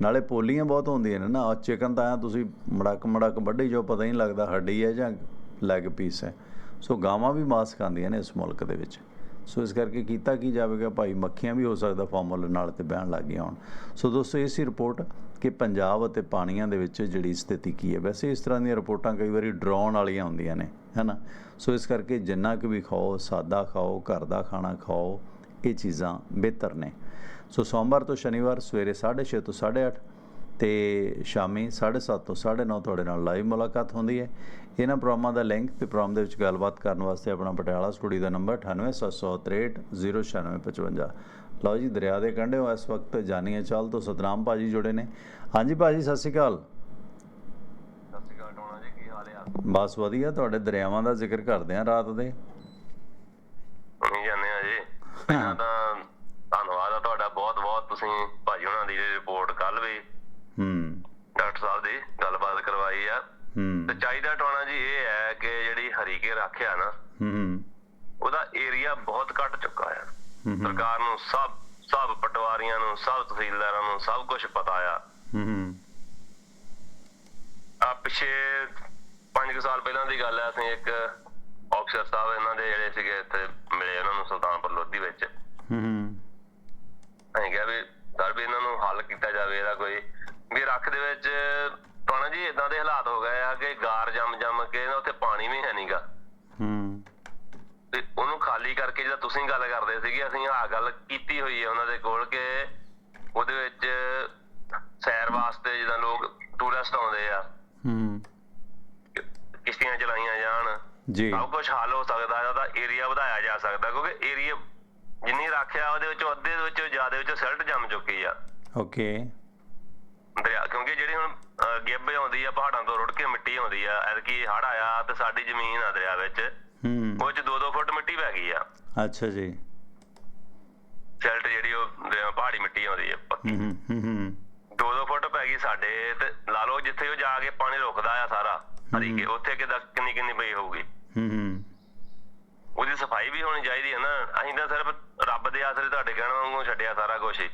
ਨਾਲੇ ਪੋਲੀਆਂ ਬਹੁਤ ਹੁੰਦੀਆਂ ਨੇ ਨਾ ਚਿਕਨ ਤਾਂ ਆ ਤੁਸੀਂ ਮੜਕ ਮੜਕ ਵੱਢੀ ਜੋ ਪਤਾ ਹੀ ਨਹੀਂ ਲੱਗਦਾ ਹੱਡੀ ਹੈ ਜਾਂ ਲੈਗ ਪੀਸ ਹੈ। ਸੋ ਗਾਵਾਂ ਵੀ ਮਾਸ ਖਾਂਦੀਆਂ ਨੇ ਇਸ ਮੁਲਕ ਦੇ ਵਿੱਚ। ਸੋ ਇਸ ਕਰਕੇ ਕੀਤਾ ਕੀ ਜਾਵੇਗਾ ਭਾਈ, ਮੱਖੀਆਂ ਵੀ ਹੋ ਸਕਦਾ ਫਾਰਮੂਲੇ ਨਾਲ ਤੇ ਬਹਿਣ ਲੱਗ ਗਈਆਂ ਹੁਣ। ਸੋ ਦੋਸਤੋ, ਇਹ ਸੀ ਰਿਪੋਰਟ ਕਿ ਪੰਜਾਬ ਅਤੇ ਪਾਣੀਆਂ ਦੇ ਵਿੱਚ ਜਿਹੜੀ ਸਥਿਤੀ ਕੀ ਹੈ। ਵੈਸੇ ਇਸ ਤਰ੍ਹਾਂ ਦੀਆਂ ਰਿਪੋਰਟਾਂ ਕਈ ਵਾਰੀ ਡਰਾਉਣ ਵਾਲੀਆਂ ਹੁੰਦੀਆਂ ਨੇ ਹੈ ਨਾ ਸੋ ਇਸ ਕਰਕੇ ਜਿੰਨਾ ਕੁ ਵੀ ਖਾਓ, ਸਾਦਾ ਖਾਓ, ਘਰ ਦਾ ਖਾਣਾ ਖਾਓ, ਇਹ ਚੀਜ਼ਾਂ ਬਿਹਤਰ ਨੇ। ਸੋ ਸੋਮਵਾਰ ਤੋਂ ਸ਼ਨੀਵਾਰ ਸਵੇਰੇ 6:30 ਤੋਂ 8:30 ਤੇ ਸ਼ਾਮੀ 7:30 ਤੋਂ 9:30 ਤੁਹਾਡੇ ਨਾਲ ਲਾਈਵ ਮੁਲਾਕਾਤ ਹੁੰਦੀ ਹੈ। ਇਹਨਾਂ ਪ੍ਰੋਗਰਾਮਾਂ ਦਾ ਲਿੰਕ ਤੇ ਪ੍ਰੋਗਰਾਮ ਦੇ ਵਿੱਚ ਗੱਲਬਾਤ ਕਰਨ ਵਾਸਤੇ ਆਪਣਾ ਪਟਿਆਲਾ ਸਟੂਡੀਓ ਦਾ ਨੰਬਰ 9876309655 ਲਓ ਜੀ ਦਰਿਆ ਦੇ ਕੰਢੇ ਇਸ ਵਕਤ ਜਾਨੀਏ ਚਾਲ ਤੋਂ ਸਤਨਾਮ ਭਾਜੀ ਜੁੜੇ ਨੇ। ਹਾਂਜੀ ਭਾਜੀ ਸਤਿ ਸ਼੍ਰੀ ਅਕਾਲ। ਸਤਿ ਸ਼੍ਰੀ ਅਕਾਲ ਟੋਣਾ ਜੀ ਕੀ ਹਾਲ ਆ ਬਸ ਵਧੀਆ ਤੁਹਾਡੇ ਦਰਿਆਵਾਂ ਦਾ ਜ਼ਿਕਰ ਕਰਦੇ ਆ ਰਾਤ ਦੇ। ਨਹੀਂ ਆ ਜੀ। ਪਹਿਲਾਂ ਤਾਂ ਤੁਸੀਂ ਭਾਜੀ ਉਹਨਾਂ ਦੀ ਰਿਪੋਰਟ ਕੱਲ ਵੀ ਹੂੰ। ਡਾਕਟਰ ਸਾਹਿਬ ਦੀ ਗੱਲਬਾਤ ਕਰਵਾਈ ਆ। ਤੇ ਹੂੰ ਚਾਹੀਦਾ ਟੋਣਾ ਜੀ ਇਹ ਹੈ ਕਿ ਜਿਹੜੀ ਹਰੀਕੇ ਰੱਖਿਆ ਨਾ ਹੂੰ ਉਹਦਾ ਏਰੀਆ ਬਹੁਤ ਘਟ ਚੁੱਕਾ ਆ। ਸਰਕਾਰ ਨੂੰ ਸਭ ਸਭ ਪਟਵਾਰੀਆਂ ਨੂੰ ਸਭ ਤਹਿਸੀਲਦਾਰਾਂ ਨੂੰ ਸਭ ਕੁਝ ਪਤਾ ਆ। ਹੂੰ ਆ ਪਿਛੇ 5 ਸਾਲ ਪਹਿਲਾਂ ਦੀ ਗੱਲ ਹੈ ਅਸੀਂ ਇੱਕ ਆਫਸਰ ਸਾਹਿਬ ਇਹਨਾਂ ਦੇ ਜਿਹੜੇ ਸੀਗੇ ਇੱਥੇ ਮਿਲੇ ਉਹਨਾਂ ਨੂੰ ਸੁਲਤਾਨਪੁਰ ਲੋਧੀ ਵਿੱਚ। ਹੂੰ। ਅਸੀਂ ਕਿਹਾ ਵੀ ਸਰ ਵੀ ਇਹਨਾਂ ਨੂੰ ਹੱਲ ਕੀਤਾ ਜਾਵੇ ਇਹਦਾ ਕੋਈ। ਵੀ ਰੱਖ ਦੇ ਵਿੱਚ ਪਾਣਾ ਜੀ ਇਦਾਂ ਦੇ ਹਾਲਾਤ ਹੋ ਗਏ ਆ ਕਿ ਗਾਰ ਜੰਮ ਜੰਮ ਕੇ ਨਾ ਉੱਥੇ ਪਾਣੀ ਵੀ ਹੈ ਨਹੀਂਗਾ ਹੂੰ। ਤੇ ਉਹਨੂੰ ਖਾਲੀ ਕਰਕੇ ਜਿਹੜਾ ਤੁਸੀਂ ਗੱਲ ਕਰਦੇ ਸੀਗੇ ਅਸੀਂ ਆਹ ਗੱਲ ਕੀਤੀ ਹੋਈ ਹੈ ਉਹਨਾਂ ਦੇ ਕੋਲ ਕਿ ਉਹਦੇ ਵਿੱਚ ਸੈਰ ਵਾਸਤੇ ਜਦੋਂ ਲੋਕ ਟੂਰਿਸਟ ਆਉਂਦੇ ਆ। ਹੂੰ। ਕਿਸ਼ਤੀਆਂ ਚਲਾਈਆਂ ਜਾਣ। ਜੀ। ਸਭ ਕੁਝ ਹੱਲ ਹੋ ਸਕਦਾ ਹੈ ਉਹਦਾ ਏਰੀਆ ਵਧਾਇਆ ਜਾ ਸਕਦਾ ਕਿਉਂਕਿ ਏਰੀਆ ਜਿੰਨੀ ਰੱਖਿਆ ਉਹਦੇ ਵਿੱਚੋਂ ਅੱਧੇ ਦੇ ਵਿੱਚੋਂ ਜ਼ਿਆਦਾ ਵਿੱਚ ਸਿਲਟ ਜੰਮ ਚੁੱਕੀ ਆ। ਓਕੇ। ਦਰਿਆ ਕਿਉਂਕਿ ਜਿਹੜੀ ਹੁਣ ਗਿੱਬ ਆਉਂਦੀ ਆ ਪਹਾੜਾਂ ਤੋਂ ਰੁੜ ਕੇ ਮਿੱਟੀ ਆਉਂਦੀ ਆ ਐਤਕੀ ਹੜ ਆਇਆ ਤੇ ਸਾਡੀ ਜ਼ਮੀਨ ਆ ਦਰਿਆ ਵਿੱਚ। ਹੂੰ। ਉਹ ਚ 2-2 ਫੁੱਟ ਮਿੱਟੀ ਪੈ ਗਈ ਆ। ਅੱਛਾ ਜੀ। ਸਿਲਟ ਜਿਹੜੀ ਉਹ ਪਹਾੜੀ ਮਿੱਟੀ ਆਉਂਦੀ ਆ। ਪੱਕੀ ਹੂੰ ਹੂੰ ਹੂੰ। 2-2 ਫੁੱਟ ਪੈ ਗਈ ਸਾਡੇ ਤੇ ਲਾ ਲਓ ਜਿੱਥੇ ਉਹ ਜਾ ਕੇ ਪਾਣੀ ਰੁਕਦਾ ਆ ਸਾਰਾ ਹਰੀਕੇ ਉੱਥੇ ਕਿਦਾਂ ਕਿੰਨੀ ਕਿੰਨੀ ਪਈ ਹੋਊਗੀ। ਹੂੰ ਹੂੰ। ਉਹਦੀ ਸਫ਼ਾਈ ਵੀ ਹੋਣੀ ਚਾਹੀਦੀ ਹੈ ਨਾ। ਅਸੀਂ ਤਾਂ ਸਿਰਫ ਰੱਬ ਦੇ ਆਸਰੇ ਤੁਹਾਡੇ ਕਹਿਣ ਵਾਂਗੂ ਛੱਡਿਆ ਸਾਰਾ ਕੁਝ ਹੀ।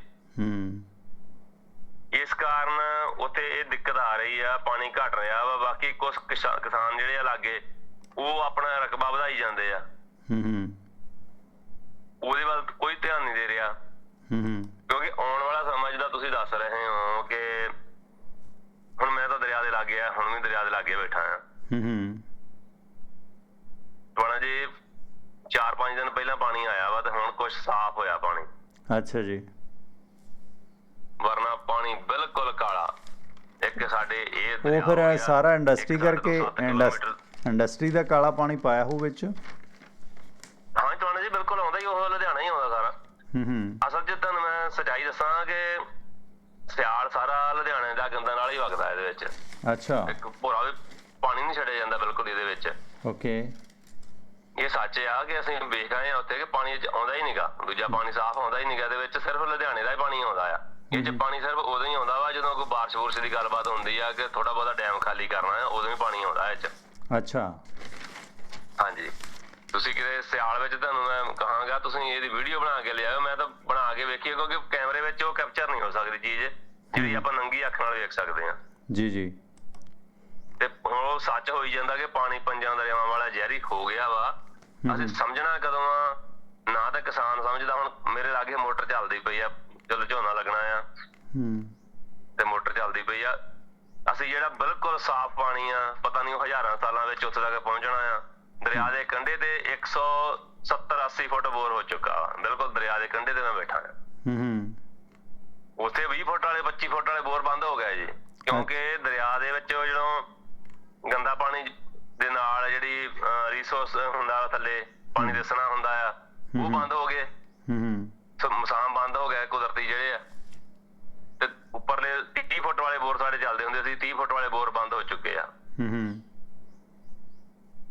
ਇਸ ਕਾਰਨ ਉੱਥੇ ਇਹ ਦਿੱਕਤ ਆ ਰਹੀ ਆ ਪਾਣੀ ਘਟ ਰਿਹਾ ਵਾ ਬਾਕੀ ਕੁਝ ਕਿਸਾਨ ਜਿਹੜੇ ਆ ਲਾਗੇ ਉਹ ਆਪਣਾ ਰਕਬਾ ਵਧਾਈ ਜਾਂਦੇ ਆ। ਹੂੰ ਹੂੰ। ਉਹਦੇ ਵੱਲ ਕੋਈ ਧਿਆਨ ਨਹੀਂ ਦੇ ਰਿਹਾ। ਹੂੰ ਹੂੰ। ਕਿਉਂਕਿ ਆਉਣ ਵਾਲਾ ਸਮਾਂ ਜਿਹਦਾ ਤੁਸੀਂ ਦੱਸ ਰਹੇ ਹੋ ਕਿ ਹੁਣ ਮੈਂ ਤਾਂ ਦਰਿਆ ਦੇ ਲਾਗੇ ਆ ਹੁਣ ਵੀ ਦਰਿਆ ਦੇ ਲਾਗੇ ਬੈਠਾ ਆ। ਹੂੰ ਹੂੰ ਤੁਹਾਡਾ ਜੀ 4-5 ਦਿਨ ਪਹਿਲਾਂ ਪਾਣੀ ਆਇਆ ਵਾ ਤੇ ਹੁਣ ਕੁਝ ਸਾਫ਼ ਹੋਇਆ ਪਾਣੀ। ਅੱਛਾ ਜੀ। ਵਰਨਾ ਪਾਣੀ ਬਿਲਕੁਲ ਕਾਲਾ। ਇੱਕ ਸਾਡੇ ਇਹ ਉਹ ਦਰਿਆ ਫਿਰ ਹੋ ਗਿਆ, ਸਾਰਾ ਇੰਡਸਟਰੀ ਇੱਕ ਸਾਡੇ ਤੋਂ ਕਰਕੇ ਸੱਤ ਕਿਲੋਮੀਟਰ। ਇੰਡਸਟਰੀ ਦਾ ਕਾਲਾ ਪਾਣੀ ਪਾਇਆ ਹੋ ਵਿੱਚ। ਹਾਂ ਤੁਹਾਡਾ ਜੀ ਬਿਲਕੁਲ ਆਉਂਦਾ ਹੀ ਉਹ ਲੁਧਿਆਣਾ ਹੀ ਆਉਂਦਾ ਸਾਰਾ। ਹੂੰ ਹੂੰ। ਅਸਲ 'ਚ ਤੁਹਾਨੂੰ ਮੈਂ ਸੱਚਾਈ ਦੱਸਾਂ ਕਿ ਸਿਆਲ ਸਾਰਾ ਲੁਧਿਆਣੇ ਦਾ ਗੰਦਾ ਨਾਲ ਹੀ ਵਗਦਾ ਇਹਦੇ ਵਿੱਚ। ਅੱਛਾ। ਇੱਕ ਭੋਰਾ ਵੀ ਪਾਣੀ ਨਹੀਂ ਛੱਡਿਆ ਜਾਂਦਾ ਬਿਲਕੁਲ ਇਹਦੇ ਵਿੱਚ। ਓਕੇ। ਇਹ ਸੱਚ ਆ ਕਿ ਅਸੀਂ ਵੇਖ ਆਏ ਆ ਉੱਥੇ ਕਿ ਪਾਣੀ 'ਚ ਆਉਂਦਾ ਹੀ ਨਹੀਂਗਾ ਦੂਜਾ ਪਾਣੀ ਸਾਫ਼ ਆਉਂਦਾ ਹੀ ਨਹੀਂਗਾ ਇਹਦੇ ਵਿੱਚ ਸਿਰਫ ਲੁਧਿਆਣੇ ਦਾ ਹੀ ਪਾਣੀ ਆਉਂਦਾ ਆ। ਇਹ 'ਚ ਪਾਣੀ ਸਿਰਫ ਉਦੋਂ ਹੀ ਆਉਂਦਾ ਵਾ ਜਦੋਂ ਕੋਈ ਬਾਰਿਸ਼ ਬੁਰਸ਼ ਦੀ ਗੱਲਬਾਤ ਹੁੰਦੀ ਆ ਕਿ ਥੋੜਾ ਬਹੁਤਾ ਡੈਮ ਖਾਲੀ ਕਰਨਾ ਆ ਉਦੋਂ ਹੀ ਪਾਣੀ ਆਉਂਦਾ ਇਹ 'ਚ। ਅੱਛਾ। ਹਾਂਜੀ। ਤੁਸੀਂ ਕਿਤੇ ਸਿਆਲ ਵਿੱਚ ਤੁਹਾਨੂੰ ਮੈਂ ਕਹਾਂਗਾ ਤੁਸੀਂ ਇਹਦੀ ਵੀਡੀਓ ਬਣਾ ਕੇ ਲਿਆਓ ਮੈਂ ਤਾਂ ਬਣਾ ਕੇ ਵੇਖੀ ਕਿਉਂਕਿ ਕੈਮਰੇ ਵਿੱਚ ਉਹ ਕੈਪਚਰ ਨਹੀਂ ਹੋ ਸਕਦੀ ਚੀਜ਼ ਜਿਹੜੀ ਆਪਾਂ ਨੰਗੀ ਅੱਖ ਨਾਲ ਵੇਖ ਸਕਦੇ ਹਾਂ ਜੀ ਜੀ। ਤੇ ਉਹ ਸੱਚ ਹੋਈ ਜਾਂਦਾ ਕਿ ਪਾਣੀ ਪੰਜਾਂ ਦਰਿਆਵਾਂ ਵਾਲਾ ਜ਼ਹਿਰੀ ਹੋ ਗਿਆ ਵਾ ਅਸੀਂ ਸਮਝਣਾ ਕਦੋਂ ਆ? ਨਾ ਤਾਂ ਕਿਸਾਨ ਸਮਝਦਾ ਹੁਣ ਮੇਰੇ ਲਾਗੇ ਮੋਟਰ ਚੱਲਦੀ ਪਈ ਆ। ਚਲੋ ਝੋਨਾ ਲੱਗਣਾ ਆ। ਹੂੰ। ਤੇ ਮੋਟਰ ਚੱਲਦੀ ਪਈ ਆ। ਅਸੀਂ ਜਿਹੜਾ ਬਿਲਕੁਲ ਸਾਫ਼ ਪਾਣੀ ਆ ਪਤਾ ਨਹੀਂ ਉਹ ਹਜ਼ਾਰਾਂ ਸਾਲਾਂ ਵਿੱਚ ਉੱਥੇ ਤੱਕ ਪਹੁੰਚਣਾ ਆ। ਦਰਿਆ ਦੇ ਕੰਢੇ ਤੇ 170 80 ਫੁੱਟ ਬੋਰ ਹੋ ਚੁੱਕਾ ਬਿਲਕੁਲ ਦਰਿਆ ਦੇ ਕੰਢੇ ਤੇ ਮੈਂ ਬੈਠਾ ਆ। ਹੂੰ ਹੂੰ। ਉੱਥੇ 20 ਫੁੱਟ ਵਾਲੇ 25 ਫੁੱਟ ਵਾਲੇ ਬੋਰ ਬੰਦ ਹੋ ਗਏ ਜੀ। ਕਿਉਂਕਿ ਦਰਿਆ ਦੇ ਵਿੱਚ ਜਦੋਂ ਗੰਦਾ ਪਾਣੀ ਦੇ ਨਾਲ ਜਿਹੜੀ ਰਿਸੋਰਸ ਹੁੰਦਾ ਥੱਲੇ ਪਾਣੀ ਦਿਸਣਾ ਹੁੰਦਾ ਆ ਉਹ ਬੰਦ ਹੋ ਗਏ। ਹੂੰ ਹੂੰ। ਸ- ਮਸਾਮ ਬੰਦ ਹੋ ਗਏ ਕੁਦਰਤੀ ਜਿਹੜੇ ਆ। ਤੇ ਉੱਪਰਲੇ 30 ਫੁੱਟ ਵਾਲੇ ਬੋਰ ਸਾਡੇ ਚੱਲਦੇ ਹੁੰਦੇ ਸੀ 30 ਫੁੱਟ ਵਾਲੇ ਬੋਰ ਬੰਦ ਹੋ ਚੁੱਕੇ ਆ। ਹੂੰ ਹੂੰ।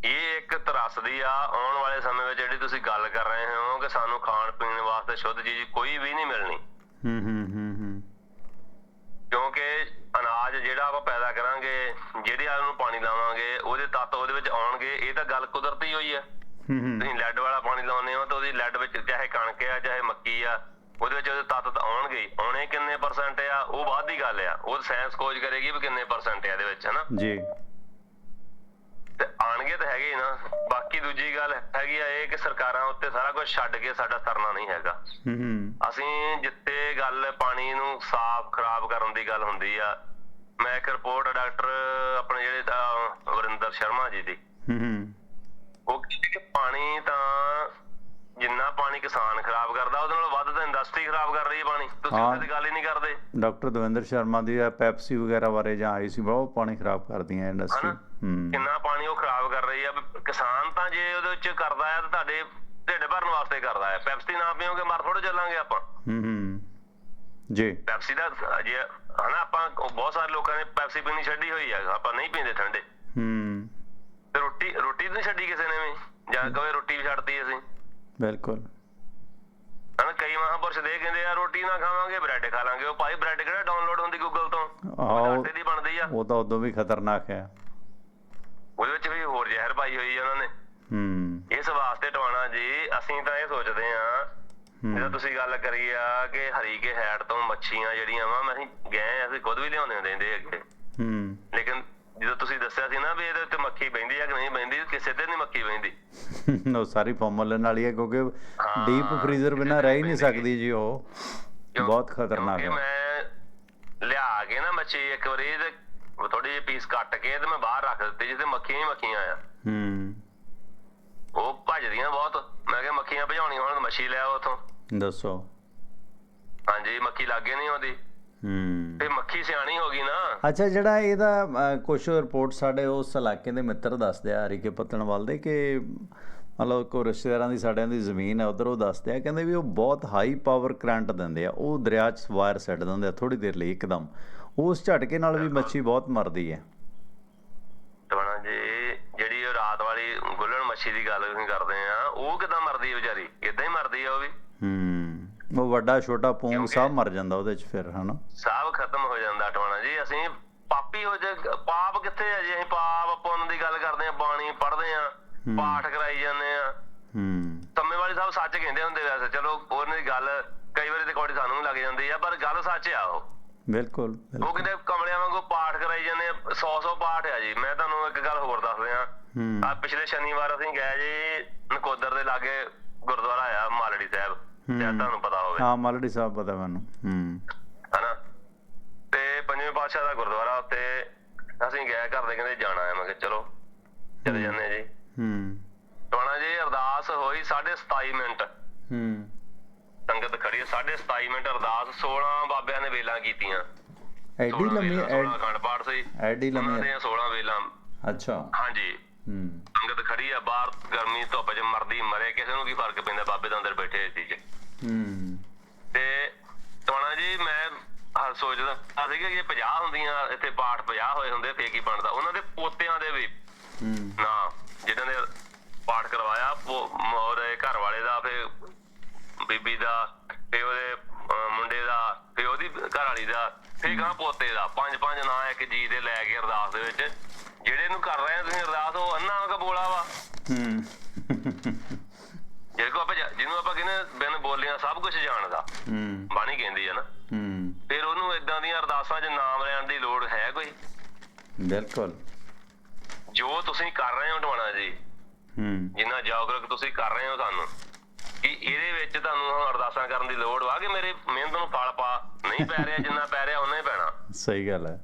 ਇਹ ਇੱਕ ਤਰਾਸਦੀ ਆ ਆਉਣ ਵਾਲੇ ਸਮੇਂ ਵਿੱਚ ਜਿਹੜੀ ਤੁਸੀਂ ਗੱਲ ਕਰ ਰਹੇ ਹੋ ਕਿ ਸਾਨੂੰ ਖਾਣ ਪੀਣ ਵਾਸਤੇ ਸ਼ੁੱਧ ਚੀਜ਼ ਕੋਈ ਵੀ ਨਹੀਂ ਮਿਲਣੀ। ਹੂੰ ਹੂੰ ਹੂੰ ਹੂੰ। ਕਿਉਂਕਿ ਅਨਾਜ ਜਿਹੜਾ ਆਪਾਂ ਪੈਦਾ ਕਰਾਂਗੇ ਜਿਹੜੇ ਆਲ ਨੂੰ ਪਾਣੀ ਲਾਵਾਂਗੇ ਉਹਦੇ ਵਿੱਚ ਆਉਣਗੇ ਇਹ ਤਾਂ ਗੱਲ ਕੁਦਰਤੀ ਹੋਈ ਆ। ਤੁਸੀਂ ਲੈਡ ਵਾਲਾ ਪਾਣੀ ਲਾਉਂਦੇ ਹੋ ਤਾਂ ਉਹਦੀ ਲੈਡ ਵਿੱਚ ਚਾਹੇ ਕਣਕ ਆ ਚਾਹੇ ਮੱਕੀ ਆ ਉਹਦੇ ਵਿੱਚ ਉਹਦੇ ਤੱਤ ਆਉਣਗੇ। ਆਉਣੇ ਕਿੰਨੇ ਪਰਸੈਂਟ ਆ ਉਹ ਬਾਅਦ ਦੀ ਗੱਲ ਆ। ਉਹ ਸਾਇੰਸ ਖੋਜ ਕਰੇਗੀ ਵੀ ਕਿੰਨੇ ਪਰਸੈਂਟ ਆ ਇਹਦੇ ਵਿੱਚ ਹਨਾ? ਜੀ। ਤੇ ਆਣਗੇ ਤਾਂ ਹੈਗੇ ਨਾ। ਬਾਕੀ ਦੂਜੀ ਗੱਲ ਹੈਗੀ ਆ ਇਹ ਕਿ ਸਰਕਾਰਾਂ ਉੱਤੇ ਸਾਰਾ ਕੁਝ ਛੱਡ ਕੇ ਸਾਡਾ ਤਰਨਾ ਨਹੀਂ ਹੈਗਾ। ਹੂੰ ਹੂੰ। ਅਸੀਂ ਜਿੱਤੇ ਗੱਲ ਪਾਣੀ ਨੂੰ ਸਾਫ਼ ਖਰਾਬ ਕਰਨ ਦੀ ਗੱਲ ਹੁੰਦੀ ਆ। ਮੈਂ ਇੱਕ ਰਿਪੋਰਟ ਡਾਕਟਰ ਆਪਣੇ ਜਿਹੜੇ ਅਹ, ਵਰਿੰਦਰ ਸ਼ਰਮਾ ਜੀ ਦੀ। ਹੂੰ ਹੂੰ। ਉਹ ਕਹਿੰਦੇ ਕਿ ਪਾਣੀ ਤਾਂ ਜਿੰਨਾ ਪਾਣੀ ਕਿਸਾਨ ਖਰਾਬ ਕਰਦਾ ਉਹਦੇ ਨਾਲ ਵੱਧ ਤਾਂ ਇੰਡਸਟਰੀ ਖਰਾਬ ਕਰ ਰਹੀ ਹੈ ਪਾਣੀ। ਤੁਸੀਂ ਹਾਂ। ਉਹਦੀ ਗੱਲ ਹੀ ਨਹੀਂ ਕਰਦੇ। ਡਾਕਟਰ ਦਵਿੰਦਰ ਸ਼ਰਮਾ ਦੀ ਆ ਪੈਪਸੀ ਵਗੈਰਾ ਬਾਰੇ ਜਾਂ ਆਈ ਸੀ ਬਹੁਤ ਪਾਣੀ ਖਰਾਬ ਕਰਦੀਆਂ ਇੰਡਸਟਰੀ? ਹੂੰ। ਕਿੰਨਾ ਪਾਣੀ ਉਹ ਖਰਾਬ ਕਰ ਰਹੀ ਆ। ਕਿਸਾਨ ਤਾਂ ਜੇ ਉਹਦੇ ਵਿੱਚ ਕਰਦਾ ਆ ਤਾਂ ਤੁਹਾਡੇ ਢਿੱਡ ਭਰਨ ਵਾਸਤੇ ਕਰਦਾ ਆ। ਪੈਪਸੀ ਨਾ ਪੀਓਗੇ ਮਰ ਥੋੜੇ ਚੱਲਾਂਗੇ ਆਪਾਂ। ਹੂੰ ਹੂੰ। ਜੀ। ਪੈਪਸੀ ਦਾ ਜੇ ਹਨਾ ਆਪਾਂ ਬਹੁਤ ਸਾਰੇ ਲੋਕਾਂ ਨੇ ਪੈਪਸੀ ਪੀਣੀ ਛੱਡੀ ਹੋਈ ਆ ਆਪਾਂ ਨਹੀਂ ਪੀਂਦੇ ਠੰਡੇ। ਹੂੰ। ਤੇ ਰੋਟੀ ਰੋਟੀ ਤਾਂ ਨਹੀਂ ਛੱਡੀ ਕਿਸੇ ਨੇ ਵੀ ਜਾਂ ਕਹੇ ਰੋਟੀ ਵੀ ਛੱਡਤੀ ਅਸੀਂ। ਬਿਲਕੁਲ। ਹਨਾ ਕਈ ਮਹਾਂਪੁਰਸ਼ ਦੇ ਕਹਿੰਦੇ ਆ ਰੋਟੀ ਨਾ ਖਾਵਾਂਗੇ ਬ੍ਰੈਡ ਖਾ ਲਾਂਗੇ। ਉਹ ਭਾਈ ਬ੍ਰੈਡ ਕਿਹੜਾ ਡਾਊਨਲੋਡ ਹੁੰਦੀ ਗੂਗਲ ਤੋਂ? ਆਹੋ। ਆਟੇ ਦੀ ਬਣਦੀ ਆ। ਉਹ ਤਾਂ ਉਦੋਂ ਵੀ ਖਤਰਨਾਕ ਹੈ। ਉਹਦੇ ਵਿੱਚ ਵੀ ਹੋਰ ਜ਼ਹਿਰ ਪਾਈ ਹੋਈ ਆ ਉਹਨਾਂ ਨੇ। ਹੂੰ। ਇਸ ਵਾਸਤੇ ਟਵਾਣਾ ਜੀ ਅਸੀਂ ਤਾਂ ਇਹ ਸੋਚਦੇ ਆ ਜਦੋਂ ਤੁਸੀਂ ਗੱਲ ਕਰੀ ਆ ਕਿ ਹਰੀਕੇ ਹੈਡ ਤੋਂ ਮੱਛੀਆਂ ਜਿਹੜੀਆਂ ਵਾ ਮੈਂ ਗਏ ਅਸੀਂ ਖੁਦ ਵੀ ਲਿਆਉਂਦੇ ਹੁੰਦੇ ਹੁੰਦੇ ਅੱਗੇ। ਹੂੰ। ਲੇਕਿਨ ਜਦੋਂ ਤੁਸੀਂ ਦੱਸਿਆ ਸੀ ਨਾ ਵੀ ਇਹਦੇ ਉੱਤੇ ਮੱਖੀ ਬੈਂਦੀ ਆ ਕਿ ਨਹੀਂ ਬੈਂਦੀ ਕਿਸੇ ਤੇ ਨਹੀਂ ਮੱਖੀ ਬੈਂਦੀ ਉਹ ਸਾਰੀ ਫਾਰਮੂਲੇ ਨਾਲ ਹੀ ਹੈ ਕਿਉਂਕਿ ਡੀਪ ਫ੍ਰੀਜ਼ਰ ਬਿਨਾ ਰਹਿ ਹੀ ਨਹੀਂ ਸਕਦੀ ਜੀ ਉਹ। ਬਹੁਤ ਖਤਰਨਾਕ ਹੈ ਮੈਂ ਲਿਆ ਕੇ ਨਾ ਮੱਛੀ ਇੱਕ ਵਾਰੀ ਤੇ ਥੋੜੀ ਜਿਹੀ ਪੀਸ ਕੱਟ ਕੇ ਤੇ ਮੈਂ ਬਾਹਰ ਰੱਖ ਦਿੱਤੀ ਜਿੱਥੇ ਮੱਖੀਆਂ ਹੀ ਮੱਖੀਆਂ ਆ। ਹੂੰ। ਉਹ ਭੱਜਦੀਆਂ ਬਹੁਤ। ਮੈਂ ਕਿਹਾ ਮੱਖੀਆਂ ਭਜਾਉਣੀਆਂ ਹੋਣ ਤਾਂ ਮੱਛੀ ਲੈ ਆਓ ਉਥੋਂ। ਦੱਸੋ। ਹਾਂਜੀ ਮੱਖੀ ਲੱਗੇ ਨਹੀਂ ਆਉਂਦੀ ਹੂੰ। ਤੇ ਮੱਖੀ ਸਿਆਣੀ ਹੋ ਗਈ ਨਾ। ਅੱਛਾ ਜਿਹੜਾ ਇਹਦਾ ਕੁਝ ਰਿਪੋਰਟ ਸਾਡੇ ਉਸ ਇਲਾਕੇ ਦੇ ਮਿੱਤਰ ਦੱਸਦੇ ਆ ਹਰੀਕੇ ਪੱਤਣਵਾਲ ਦੇ ਕਿ ਮਤਲਬ ਕੋ ਰਿਸ਼ਤੇਦਾਰਾਂ ਦੀ ਸਾਡਿਆਂ ਦੀ ਜ਼ਮੀਨ ਹੈ ਉਧਰ ਉਹ ਦੱਸਦੇ ਆ ਕਹਿੰਦੇ ਵੀ ਉਹ ਬਹੁਤ ਹਾਈ ਪਾਵਰ ਕਰੰਟ ਦਿੰਦੇ ਆ ਉਹ ਦਰਿਆ 'ਚ ਵਾਇਰ ਸੱਟ ਦਿੰਦੇ ਆ ਥੋੜੀ ਦੇਰ ਲਈ ਇੱਕਦਮ। ਉਸ ਝਟਕੇ ਨਾਲ ਵੀ ਮੱਛੀ ਬਹੁਤ ਮਰਦੀ ਹੈ। ਟਵਾਣਾ ਜੀ ਜਿਹੜੀ ਉਹ ਰਾਤ ਵਾਲੀ ਗੁੱਲਣ ਮੱਛੀ ਦੀ ਗੱਲ ਤੁਸੀਂ ਕਰਦੇ ਆ ਉਹ ਕਿਦਾਂ ਮਰਦੀ ਹੈ ਵਿਚਾਰੀ? ਇਦਾਂ ਹੀ ਮਰਦੀ ਆ ਉਹ ਵੀ। ਹੂੰ। ਉਹ ਵੱਡਾ ਛੋਟਾ ਪੂੰਗ ਸਭ ਮਰ ਜਾਂਦਾ ਉਹਦੇ 'ਚ ਫਿਰ ਹਨਾ? ਸਭ ਖਤਮ ਹੋ ਜਾਂਦਾ ਟਵਾਣਾ ਜੀ। ਅਸੀਂ ਪਾਪੀ ਹੋ ਜਾ ਪਾਪ ਕਿੱਥੇ ਆ ਜੀ? ਅਸੀਂ ਪਾਪ ਪੁੰਨ ਦੀ ਗੱਲ ਕਰਦੇ ਆ ਬਾਣੀ ਪੜ੍ਹਦੇ ਆ ਹੂੰ। ਪਾਠ ਕਰਾਈ ਜਾਂਦੇ ਆ। ਹੂੰ। ਤੰਮੇ ਵਾਲੀ ਸਾਹਿਬ ਸੱਚ ਕਹਿੰਦੇ ਹੁੰਦੇ ਵੈਸੇ। ਚਲੋ ਉਹਨਾਂ ਦੀ ਗੱਲ ਕਈ ਵਾਰੀ ਤੇ ਕੋੜੀ ਸਾਨੂੰ ਲੱਗ ਜਾਂਦੀ ਆ ਪਰ ਗੱਲ ਸੱਚ ਆ ਉਹ। ਬਿਲਕੁਲ ਉਹ ਕਹਿੰਦੇ ਕਮਲਿਆਂ ਵਾਂਗੂ ਪਾਠ ਕਰਾਈ ਜਾਂਦੇ ਆ 100 100 ਪਾਠ ਆ ਜੀ। ਮੈਂ ਤੁਹਾਨੂੰ ਇੱਕ ਗੱਲ ਹੋਰ ਦੱਸ ਦਿਆਂ। ਹੂੰ। ਆ ਪਿਛਲੇ ਸ਼ਨੀਵਾਰ ਅਸੀਂ ਗਏ ਜੀ ਨਕੋਦਰ ਦੇ ਲਾਗੇ ਗੁਰਦੁਆਰਾ ਆ ਮਾਲੜੀ ਸਾਹਿਬ। ਜੇ। ਤੁਹਾਨੂੰ ਪਤਾ ਹੋਵੇ। ਹਾਂ ਮਲੜੀ ਸਾਹਿਬ ਪਤਾ ਮੈਨੂੰ ਹੂੰ। ਹਨਾ? ਤੇ ਪੰਜਵੇਂ ਪਾਤਸ਼ਾਹ ਦਾ ਗੁਰਦੁਆਰਾ ਉੱਤੇ ਅਸੀਂ ਗਏ ਘਰ ਦੇ ਕਹਿੰਦੇ ਜਾਣਾ ਹੈ। ਮੈਂ ਕਿਹਾ ਚਲੋ ਚਲੇ ਜਾਂਦੇ ਜੀ। ਹੂੰ। ਟੋਣਾ ਜੀ ਅਰਦਾਸ ਹੋਈ 27 ਮਿੰਟ। ਹੂੰ। ਸੰਗਤ ਖੜੀ ਹੈ 27 ਮਿੰਟ ਅਰਦਾਸ 16 ਬਾਬਿਆਂ ਨੇ ਵੇਲਾਂ ਕੀਤੀਆਂ। ਐਡੀ 16 ਲੰਮੀ ਵੇਲਾਂ, 16 ਐਡ- ਅਖੰਡ ਪਾਠ ਸੀ। ਐਡੀ ਉਹਨਾਂ ਲੰਮੀ ਦੀਆਂ 16 ਵੇਲਾਂ। ਅੱਛਾ। ਹਾਂਜੀ। ਹੂੰ। ਸੰਗਤ ਖੜੀ ਆ ਬਾਹਰ ਗਰਮੀ ਧੁੱਪ 'ਚ ਮਰਦੀ ਮਰੇ ਕਿਸੇ ਨੂੰ ਕੀ ਫ਼ਰਕ ਪੈਂਦਾ ਬਾਬੇ ਤਾਂ ਅੰਦਰ ਬੈਠੇ ਸੀ ਜੀ। ਹੂੰ। ਤੇ ਟੋਣਾ ਜੀ ਮੈਂ ਸੋਚਦਾ ਆ ਸੀ ਕਿ ਇਹ 50 ਹੁੰਦੀਆਂ ਇੱਥੇ ਪਾਠ 50 ਹੋਏ ਹੁੰਦੇ ਫੇਰ ਕੀ ਬਣਦਾ? ਉਹਨਾਂ ਦੇ ਪੋਤਿਆਂ ਦੇ ਵੀ। ਹੂੰ। ਨਾ ਜਿਨ੍ਹਾਂ ਨੇ ਪਾਠ ਕਰਵਾਇਆ ਉਹ ਉਹਦੇ ਘਰ ਵਾਲੇ ਦਾ ਫੇ ਬੀਬੀ ਦਾ ਫੇ ਉਹਦੇ ਅਹ, ਮੁੰਡੇ ਦਾ ਫੇ ਉਹਦੀ ਘਰ ਵਾਲੀ ਦਾ ਫੇ ਗਾਂ ਪੋਤੇ ਦਾ ਪੰਜ ਪੰਜ ਨਾਂ ਇੱਕ ਜੀ ਦੇ ਲੈ ਕੇ ਅਰਦਾਸ ਦੇ ਵਿੱਚ ਜਿਹੜੇ ਨੂੰ ਕਰ ਰਹੇ ਆ ਤੁਸੀਂ ਅਰਦਾਸ ਉਹ ਅੰਨਾ ਕਬੂਲਾ ਵਾ ਹੂੰ ਜਿਹਦੇ ਕੋ ਆਪਾਂ ਜਾ- ਜਿਹਨੂੰ ਆਪਾਂ ਕਹਿੰਦੇ ਬਿਨ ਬੋਲਿਆਂ ਸਭ ਕੁਝ ਜਾਣਦਾ ਹੂੰ ਬਾਣੀ ਕਹਿੰਦੀ ਆ ਨਾ ਹੂੰ ਫਿਰ ਉਹਨੂੰ ਇਦਾਂ ਦੀਆਂ ਅਰਦਾਸਾਂ 'ਚ ਨਾਮ ਲੈਣ ਦੀ ਲੋੜ ਹੈ ਕੋਈ ਬਿਲਕੁਲ ਜੋ ਤੁਸੀਂ ਕਰ ਰਹੇ ਹੋ ਢਵਾਣਾ ਜੀ ਹੂੰ ਜਿੰਨਾ ਜਾਗਰੂਕ ਤੁਸੀਂ ਕਰ ਰਹੇ ਹੋ ਸਾਨੂੰ? ਕਿ ਇਹਦੇ ਵਿੱਚ ਤੁਹਾਨੂੰ ਹੁਣ ਅਰਦਾਸਾਂ ਕਰਨ ਦੀ ਲੋੜ ਵਾ ਕਿ ਮੇਰੇ ਮਿਹਨਤ ਨੂੰ ਫਲ ਪਾ? ਨਹੀਂ ਪੈ ਰਿਹਾ ਜਿੰਨਾ ਪੈ ਰਿਹਾ ਉਹਨਾਂ ਹੀ ਪੈਣਾ। ਸਹੀ ਗੱਲ ਹੈ।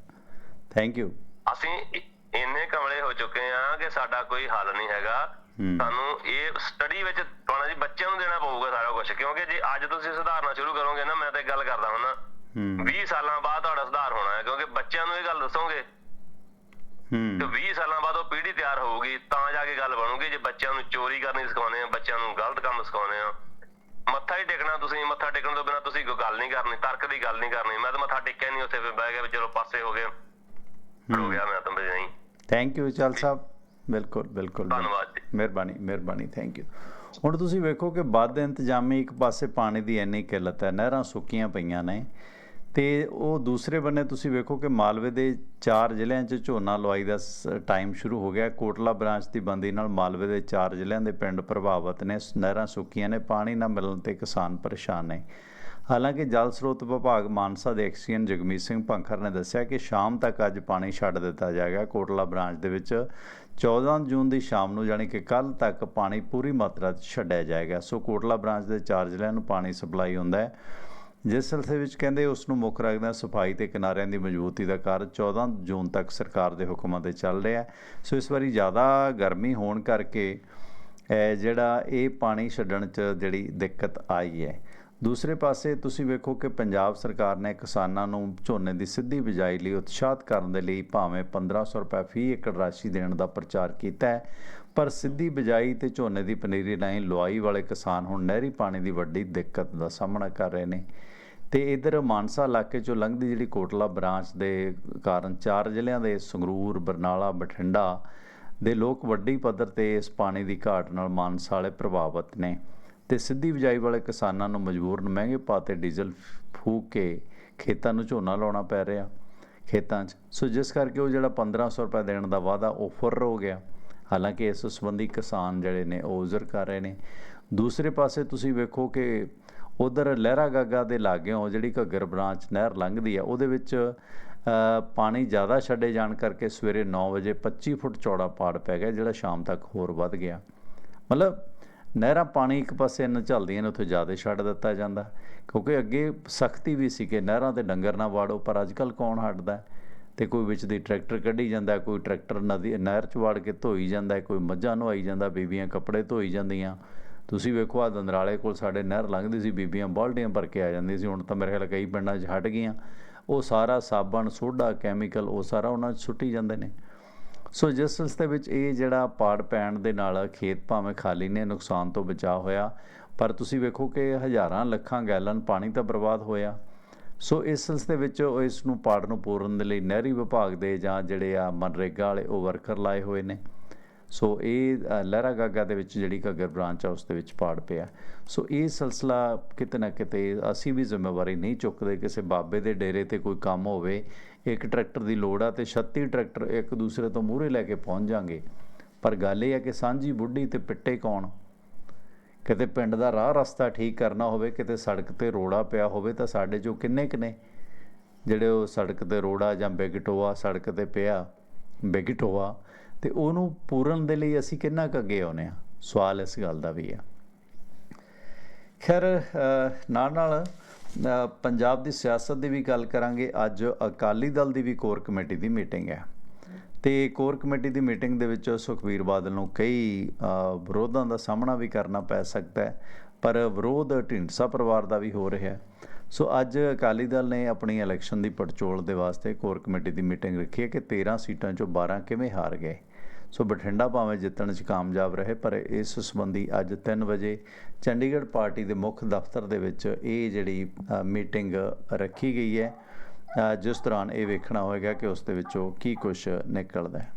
ਥੈਂਕ ਯੂ ਅਸੀਂ ਇੰਨੇ ਕਮਲੇ ਹੋ ਚੁੱਕੇ ਆ ਕਿ ਸਾਡਾ ਕੋਈ ਹੱਲ ਨਹੀਂ ਹੈਗਾ। ਸਾਨੂੰ ਇਹ ਸਟੱਡੀ ਵਿੱਚ ਪਾਣਾ ਜੀ ਬੱਚਿਆਂ ਨੂੰ ਦੇਣਾ ਪਊਗਾ ਸਾਰਾ ਕੁਝ ਕਿਉਂਕਿ ਜੇ ਅੱਜ ਤੁਸੀਂ ਸੁਧਾਰਨਾ ਸ਼ੁਰੂ ਕਰੋਗੇ ਨਾ ਮੈਂ ਤਾਂ ਗੱਲ ਕਰਦਾ ਹੁੰਦਾ ਹੂੰ। 20 ਸਾਲਾਂ ਬਾਅਦ ਤੁਹਾਡਾ ਸੁਧਾਰ ਹੋਣਾ ਹੈ ਕਿਉਂਕਿ ਬੱਚਿਆਂ ਨੂੰ ਇਹ ਗੱਲ ਦੱਸੋਗੇ। ਤੇ ਹੂੰ। 20 ਸਾਲਾਂ ਬਾਅਦ ਉਹ ਪੀੜ੍ਹੀ ਤਿਆਰ ਹੋਊਗੀ ਤਾਂ ਜਾ ਕੇ ਗੱਲ ਬਣੂਗੀ ਜੇ ਬੱਚਿਆਂ ਨੂੰ ਚੋਰੀ ਕਰਨੀ ਸਿਖਾਉਂਦੇ ਆ ਬੱਚਿਆਂ ਨੂੰ ਗਲਤ ਕੰਮ ਸਿਖਾਉਂਦੇ ਆ। ਮੱਥਾ ਹੀ ਟੇਕਣਾ ਤੁਸੀਂ ਮੱਥਾ ਟੇਕਣ ਤੋਂ ਬਿਨਾ ਤੁਸੀਂ ਕੋਈ ਗੱਲ ਨਹੀਂ ਕਰਨੀ ਤਰਕ ਦੀ ਗੱਲ ਨਹੀਂ ਕਰਨੀ। ਮੈਂ ਤਾਂ ਮੱਥਾ ਟੇਕਿਆ ਨਹੀਂ ਉੱਥੇ ਫਿਰ ਬਹਿ ਗਿਆ ਵੀ ਚਲੋ ਪਾਸੇ ਹੋ ਗਏ। ਹੋ। ਗਿਆ ਮੈਂ ਤਾਂ ਨਹੀਂ ਥੈਂਕ ਯੂ ਚਲ ਸਾਹਿਬ। ਬਿਲਕੁਲ ਬਿਲਕੁਲ। ਧੰਨਵਾਦ ਜੀ। ਮਿਹਰਬਾਨੀ ਮਿਹਰਬਾਨੀ ਥੈਂਕ ਯੂ ਹੁਣ ਤੁਸੀਂ ਵੇਖੋ ਕਿ ਵੱਧ ਇੰਤਜ਼ਾਮੀ ਇੱਕ ਪਾਸੇ ਪਾਣੀ ਦੀ ਇੰਨੀ ਕਿੱਲਤ ਹੈ ਨਹਿਰਾਂ ਸੁੱਕੀਆਂ ਪਈਆਂ ਨੇ। ਤੇ ਉਹ ਦੂਸਰੇ ਬੰਨੇ ਤੁਸੀਂ ਵੇਖੋ ਕਿ ਮਾਲਵੇ ਦੇ ਚਾਰ ਜ਼ਿਲ੍ਹਿਆਂ 'ਚ ਝੋਨਾ ਲਵਾਈ ਦਾ ਟਾਈਮ ਸ਼ੁਰੂ ਹੋ ਗਿਆ। ਕੋਟਲਾ ਬ੍ਰਾਂਚ ਦੀ ਬੰਦੀ ਨਾਲ ਮਾਲਵੇ ਦੇ ਚਾਰ ਜ਼ਿਲ੍ਹਿਆਂ ਦੇ ਪਿੰਡ ਪ੍ਰਭਾਵਿਤ ਨੇ। ਨਹਿਰਾਂ ਸੁੱਕੀਆਂ ਨੇ, ਪਾਣੀ ਨਾ ਮਿਲਣ ਤੇ ਕਿਸਾਨ ਪਰੇਸ਼ਾਨ ਨੇ। ਹਾਲਾਂਕਿ ਜਲ ਸਰੋਤ ਵਿਭਾਗ ਮਾਨਸਾ ਦੇ ਐਕਸੀਅਨ ਜਗਮੀਤ ਸਿੰਘ ਭੰਖਰ ਨੇ ਦੱਸਿਆ ਕਿ ਸ਼ਾਮ ਤੱਕ ਅੱਜ ਪਾਣੀ ਛੱਡ ਦਿੱਤਾ ਜਾਏਗਾ। ਕੋਟਲਾ ਬ੍ਰਾਂਚ ਦੇ ਵਿੱਚ 14 ਜੂਨ ਦੀ ਸ਼ਾਮ ਨੂੰ ਯਾਨੀ ਕਿ ਕੱਲ ਤੱਕ ਪਾਣੀ ਪੂਰੀ ਮਾਤਰਾ 'ਚ ਛੱਡਿਆ ਜਾਏਗਾ। ਸੋ ਕੋਟਲਾ ਬ੍ਰਾਂਚ ਦੇ ਚਾਰ ਜ਼ਿਲ੍ਹਿਆਂ ਨੂੰ ਪਾਣੀ ਸਪਲਾਈ ਹੁੰਦਾ ਹੈ। ਜਿਸ ਸਿਲਸਿਲੇ ਵਿੱਚ ਕਹਿੰਦੇ ਉਸ ਨੂੰ ਮੁੱਖ ਰੱਖਦਿਆਂ ਸਫ਼ਾਈ ਤੇ ਕਿਨਾਰਿਆਂ ਦੀ ਮਜ਼ਬੂਤੀ ਦਾ ਕਾਰਜ 14 ਜੂਨ ਤੱਕ ਸਰਕਾਰ ਦੇ ਹੁਕਮਾਂ ਤੇ ਚੱਲ ਰਿਹਾ ਸੋ ਇਸ ਵਾਰੀ ਜ਼ਿਆਦਾ ਗਰਮੀ ਹੋਣ ਕਰਕੇ ਜਿਹੜਾ ਇਹ ਪਾਣੀ ਛੱਡਣ 'ਚ ਜਿਹੜੀ ਦਿੱਕਤ ਆਈ ਹੈ। ਦੂਸਰੇ ਪਾਸੇ ਤੁਸੀਂ ਵੇਖੋ ਕਿ ਪੰਜਾਬ ਸਰਕਾਰ ਨੇ ਕਿਸਾਨਾਂ ਨੂੰ ਝੋਨੇ ਦੀ ਸਿੱਧੀ ਬਿਜਾਈ ਲਈ ਉਤਸ਼ਾਹਿਤ ਕਰਨ ਦੇ ਲਈ ਭਾਵੇਂ 1500 ਰੁਪਏ ਫੀ ਏਕੜ ਰਾਸ਼ੀ ਦੇਣ ਦਾ ਪ੍ਰਚਾਰ ਕੀਤਾ ਹੈ, ਪਰ ਸਿੱਧੀ ਬਿਜਾਈ ਤੇ ਝੋਨੇ ਦੀ ਪਨੀਰੀ ਰਾਹੀਂ ਲੁਆਈ ਵਾਲੇ ਕਿਸਾਨ ਹੁਣ ਨਹਿਰੀ ਪਾਣੀ ਦੀ ਵੱਡੀ ਦਿੱਕਤ ਦਾ ਸਾਹਮਣਾ ਕਰ ਰਹੇ ਨੇ। ਤੇ ਇਧਰ ਮਾਨਸਾ ਇਲਾਕੇ ਚੋਂ ਲੰਘਦੀ ਜਿਹੜੀ ਕੋਟਲਾ ਬ੍ਰਾਂਚ ਦੇ ਕਾਰਨ ਚਾਰ ਜ਼ਿਲ੍ਹਿਆਂ ਦੇ ਸੰਗਰੂਰ, ਬਰਨਾਲਾ, ਬਠਿੰਡਾ ਦੇ ਲੋਕ ਵੱਡੀ ਪੱਧਰ ਤੇ ਇਸ ਪਾਣੀ ਦੀ ਘਾਟ ਨਾਲ ਮਾਨਸਾ ਵਾਲੇ ਪ੍ਰਭਾਵਿਤ ਨੇ। ਤੇ ਸਿੱਧੀ ਬਿਜਾਈ ਵਾਲੇ ਕਿਸਾਨਾਂ ਨੂੰ ਮਜਬੂਰਨ ਮਹਿੰਗੇ ਭਾਅ ਤੇ ਡੀਜ਼ਲ ਫੂਕ ਕੇ ਖੇਤਾਂ ਨੂੰ ਝੋਨਾ ਲਾਉਣਾ ਪੈ ਰਿਹਾ ਖੇਤਾਂ 'ਚ। ਸੋ ਜਿਸ ਕਰਕੇ ਉਹ ਜਿਹੜਾ 1500 ਰੁਪਏ ਦੇਣ ਦਾ ਵਾਅਦਾ ਉਹ ਫੁਰ ਹੋ ਗਿਆ। ਹਾਲਾਂਕਿ ਇਸ ਸੰਬੰਧੀ ਕਿਸਾਨ ਜਿਹੜੇ ਨੇ ਉਹ ਉਜ਼ਰ ਕਰ ਰਹੇ ਨੇ। ਦੂਸਰੇ ਪਾਸੇ ਤੁਸੀਂ ਵੇਖੋ ਕਿ ਉਧਰ ਲਹਿਰਾ ਗਾਗਾ ਦੇ ਲਾਗਿਓਂ ਜਿਹੜੀ ਘੱਗਰ ਬ੍ਰਾਂਚ ਨਹਿਰ ਲੰਘਦੀ ਆ ਉਹਦੇ ਵਿੱਚ ਪਾਣੀ ਜ਼ਿਆਦਾ ਛੱਡੇ ਜਾਣ ਕਰਕੇ ਸਵੇਰੇ 9 ਵਜੇ 25 ਫੁੱਟ ਚੌੜਾ ਪਾੜ ਪੈ ਗਿਆ, ਜਿਹੜਾ ਸ਼ਾਮ ਤੱਕ ਹੋਰ ਵੱਧ ਗਿਆ। ਮਤਲਬ ਨਹਿਰਾਂ ਪਾਣੀ ਇੱਕ ਪਾਸੇ ਨੂੰ ਚੱਲਦੀਆਂ ਨੇ, ਉੱਥੇ ਜ਼ਿਆਦਾ ਛੱਡ ਦਿੱਤਾ ਜਾਂਦਾ। ਕਿਉਂਕਿ ਅੱਗੇ ਸਖਤੀ ਵੀ ਸੀ ਕਿ ਨਹਿਰਾਂ ਤੇ ਡੰਗਰ ਨਾ ਵਾੜੋ, ਪਰ ਅੱਜ ਕੱਲ ਕੌਣ ਹਟਦਾ? ਹੈ? ਤੇ ਕੋਈ ਵਿੱਚ ਦੀ ਟਰੈਕਟਰ ਕੱਢੀ ਜਾਂਦਾ, ਕੋਈ ਟਰੈਕਟਰ ਨਦੀ, ਨਹਿਰ ਚ ਵਾੜ ਕੇ ਧੋਈ ਜਾਂਦਾ, ਕੋਈ ਮੱਝਾਂ ਨਵਾਈ ਜਾਂਦਾ, ਬੀਬੀਆਂ ਕੱਪੜੇ ਧੋਈ ਜਾਂਦੀਆਂ। ਤੁਸੀਂ ਵੇਖੋ ਆ ਦੰਦਰਾਲੇ ਕੋਲ ਸਾਡੇ ਨਹਿਰ ਲੰਘਦੀ ਸੀ, ਬੀਬੀਆਂ ਬਾਲਟੀਆਂ ਭਰ ਕੇ ਆ ਜਾਂਦੀਆਂ ਸੀ, ਹੁਣ ਤਾਂ ਮੇਰੇ ਖਿਆਲ ਕਈ ਪਿੰਡਾਂ 'ਚ ਹਟ ਗਈਆਂ। ਉਹ ਸਾਰਾ ਸਾਬਣ ਸੋਡਾ ਕੈਮੀਕਲ, ਉਹ ਸਾਰਾ ਉਹਨਾਂ 'ਚ ਸੁੱਟੀ ਜਾਂਦੇ ਨੇ। ਸੋ ਜਿਸ ਸਿਲਸਿਲੇ ਵਿੱਚ ਇਹ ਜਿਹੜਾ ਪਾੜ ਪੈਣ ਦੇ ਨਾਲ ਖੇਤ ਭਾਵੇਂ ਖਾਲੀ ਨੇ, ਨੁਕਸਾਨ ਤੋਂ ਬਚਾ ਹੋਇਆ। ਪਰ ਤੁਸੀਂ ਵੇਖੋ ਕਿ ਹਜ਼ਾਰਾਂ ਲੱਖਾਂ ਗੈਲਨ ਪਾਣੀ ਤਾਂ ਬਰਬਾਦ ਹੋਇਆ। ਸੋ ਇਸ ਸਿਲਸਿਲੇ ਵਿੱਚ ਉਹ ਇਸ ਨੂੰ ਪਾੜ ਨੂੰ ਪੂਰਨ ਦੇ ਲਈ ਨਹਿਰੀ ਵਿਭਾਗ ਦੇ ਜਾਂ ਜਿਹੜੇ ਆ ਮਨਰੇਗਾ ਵਾਲੇ ਉਹ ਵਰਕਰ ਲਾਏ ਹੋਏ ਨੇ। ਸੋ ਇਹ ਲਹਿਰਾ ਗਾਗਾ ਦੇ ਵਿੱਚ ਜਿਹੜੀ ਘੱਗਰ ਬ੍ਰਾਂਚ ਆ, ਉਸ ਦੇ ਵਿੱਚ ਪਾੜ ਪਿਆ। ਸੋ ਇਹ ਸਿਲਸਿਲਾ ਕਿਤੇ ਨਾ ਕਿਤੇ ਅਸੀਂ ਵੀ ਜ਼ਿੰਮੇਵਾਰੀ ਨਹੀਂ ਚੁੱਕਦੇ ਕਿਸੇ ਬਾਬੇ ਦੇ ਡੇਰੇ ਤੇ ਕੋਈ ਕੰਮ ਹੋਵੇ, ਇੱਕ ਟਰੈਕਟਰ ਦੀ ਲੋੜ ਆ ਤੇ 36 ਟਰੈਕਟਰ ਇੱਕ ਦੂਸਰੇ ਤੋਂ ਮੂਹਰੇ ਲੈ ਕੇ ਪਹੁੰਚ ਜਾਾਂਗੇ। ਪਰ ਗੱਲ ਇਹ ਹੈ ਕਿ ਸਾਂਝੀ ਬੁੱਢੀ ਤੇ ਪਿੱਟੇ ਕੌਣ? ਕਿਤੇ ਪਿੰਡ ਦਾ ਰਾਹ ਰਸਤਾ ਠੀਕ ਕਰਨਾ ਹੋਵੇ, ਕਿਤੇ ਸੜਕ ਤੇ ਰੋੜਾ ਪਿਆ ਹੋਵੇ ਤਾਂ ਸਾਡੇ ਚੋਂ ਕਿੰਨੇ ਕਿੰਨੇ ਜਿਹੜੇ ਉਹ ਸੜਕ ਤੇ ਰੋੜਾ ਜਾਂ ਬਿਗਟੋਆ ਸੜਕ ਤੇ ਪਿਆ, ਬਿਗਟੋਆ ਤੇ ਉਹਨੂੰ ਪੂਰਨ ਦੇ ਲਈ ਅਸੀਂ ਕਿੰਨਾ ਕੁ ਅੱਗੇ ਆਉਨੇ ਆ ਸਵਾਲ ਇਸ ਗੱਲ ਦਾ ਵੀ ਆ। ਖੈਰ ਨਾਲ ਨਾਲ ਪੰਜਾਬ ਦੀ ਸਿਆਸਤ ਦੀ ਵੀ ਗੱਲ ਕਰਾਂਗੇ। ਅੱਜ ਅਕਾਲੀ ਦਲ ਦੀ ਵੀ ਕੋਰ ਕਮੇਟੀ ਦੀ ਮੀਟਿੰਗ ਹੈ। ਤੇ ਕੋਰ ਕਮੇਟੀ ਦੀ ਮੀਟਿੰਗ ਦੇ ਵਿੱਚ ਸੁਖਬੀਰ ਬਾਦਲ ਨੂੰ ਕਈ ਵਿਰੋਧਾਂ ਦਾ ਸਾਹਮਣਾ ਵੀ ਕਰਨਾ ਪੈ ਸਕਦਾ ਹੈ, ਪਰ ਵਿਰੋਧ ਢੀਂਡਸਾ ਪਰਿਵਾਰ ਦਾ ਵੀ ਹੋ ਰਿਹਾ ਹੈ। ਸੋ ਅੱਜ ਅਕਾਲੀ ਦਲ ਨੇ ਆਪਣੀ ਇਲੈਕਸ਼ਨ ਦੀ ਪੜਚੋਲ ਦੇ ਵਾਸਤੇ ਕੋਰ ਕਮੇਟੀ ਦੀ ਮੀਟਿੰਗ ਰੱਖੀ ਹੈ ਕਿ 13 ਸੀਟਾਂ ਚੋਂ 12 ਕਿਵੇਂ ਹਾਰ ਗਏ। ਸੋ ਬਠਿੰਡਾ ਭਾਵੇਂ ਜਿੱਤਣ 'ਚ ਕਾਮਯਾਬ ਰਹੇ, ਪਰ ਇਸ ਸੰਬੰਧੀ ਅੱਜ 3 ਵਜੇ ਚੰਡੀਗੜ੍ਹ ਪਾਰਟੀ ਦੇ ਮੁੱਖ ਦਫ਼ਤਰ ਦੇ ਵਿੱਚ ਇਹ ਜਿਹੜੀ ਮੀਟਿੰਗ ਰੱਖੀ ਗਈ ਹੈ। ਜਿਸ ਦੌਰਾਨ ਇਹ ਵੇਖਣਾ ਹੋਏਗਾ ਕਿ ਉਸ ਦੇ ਵਿੱਚੋਂ ਕੀ ਕੁਝ ਨਿਕਲਦਾ ਹੈ।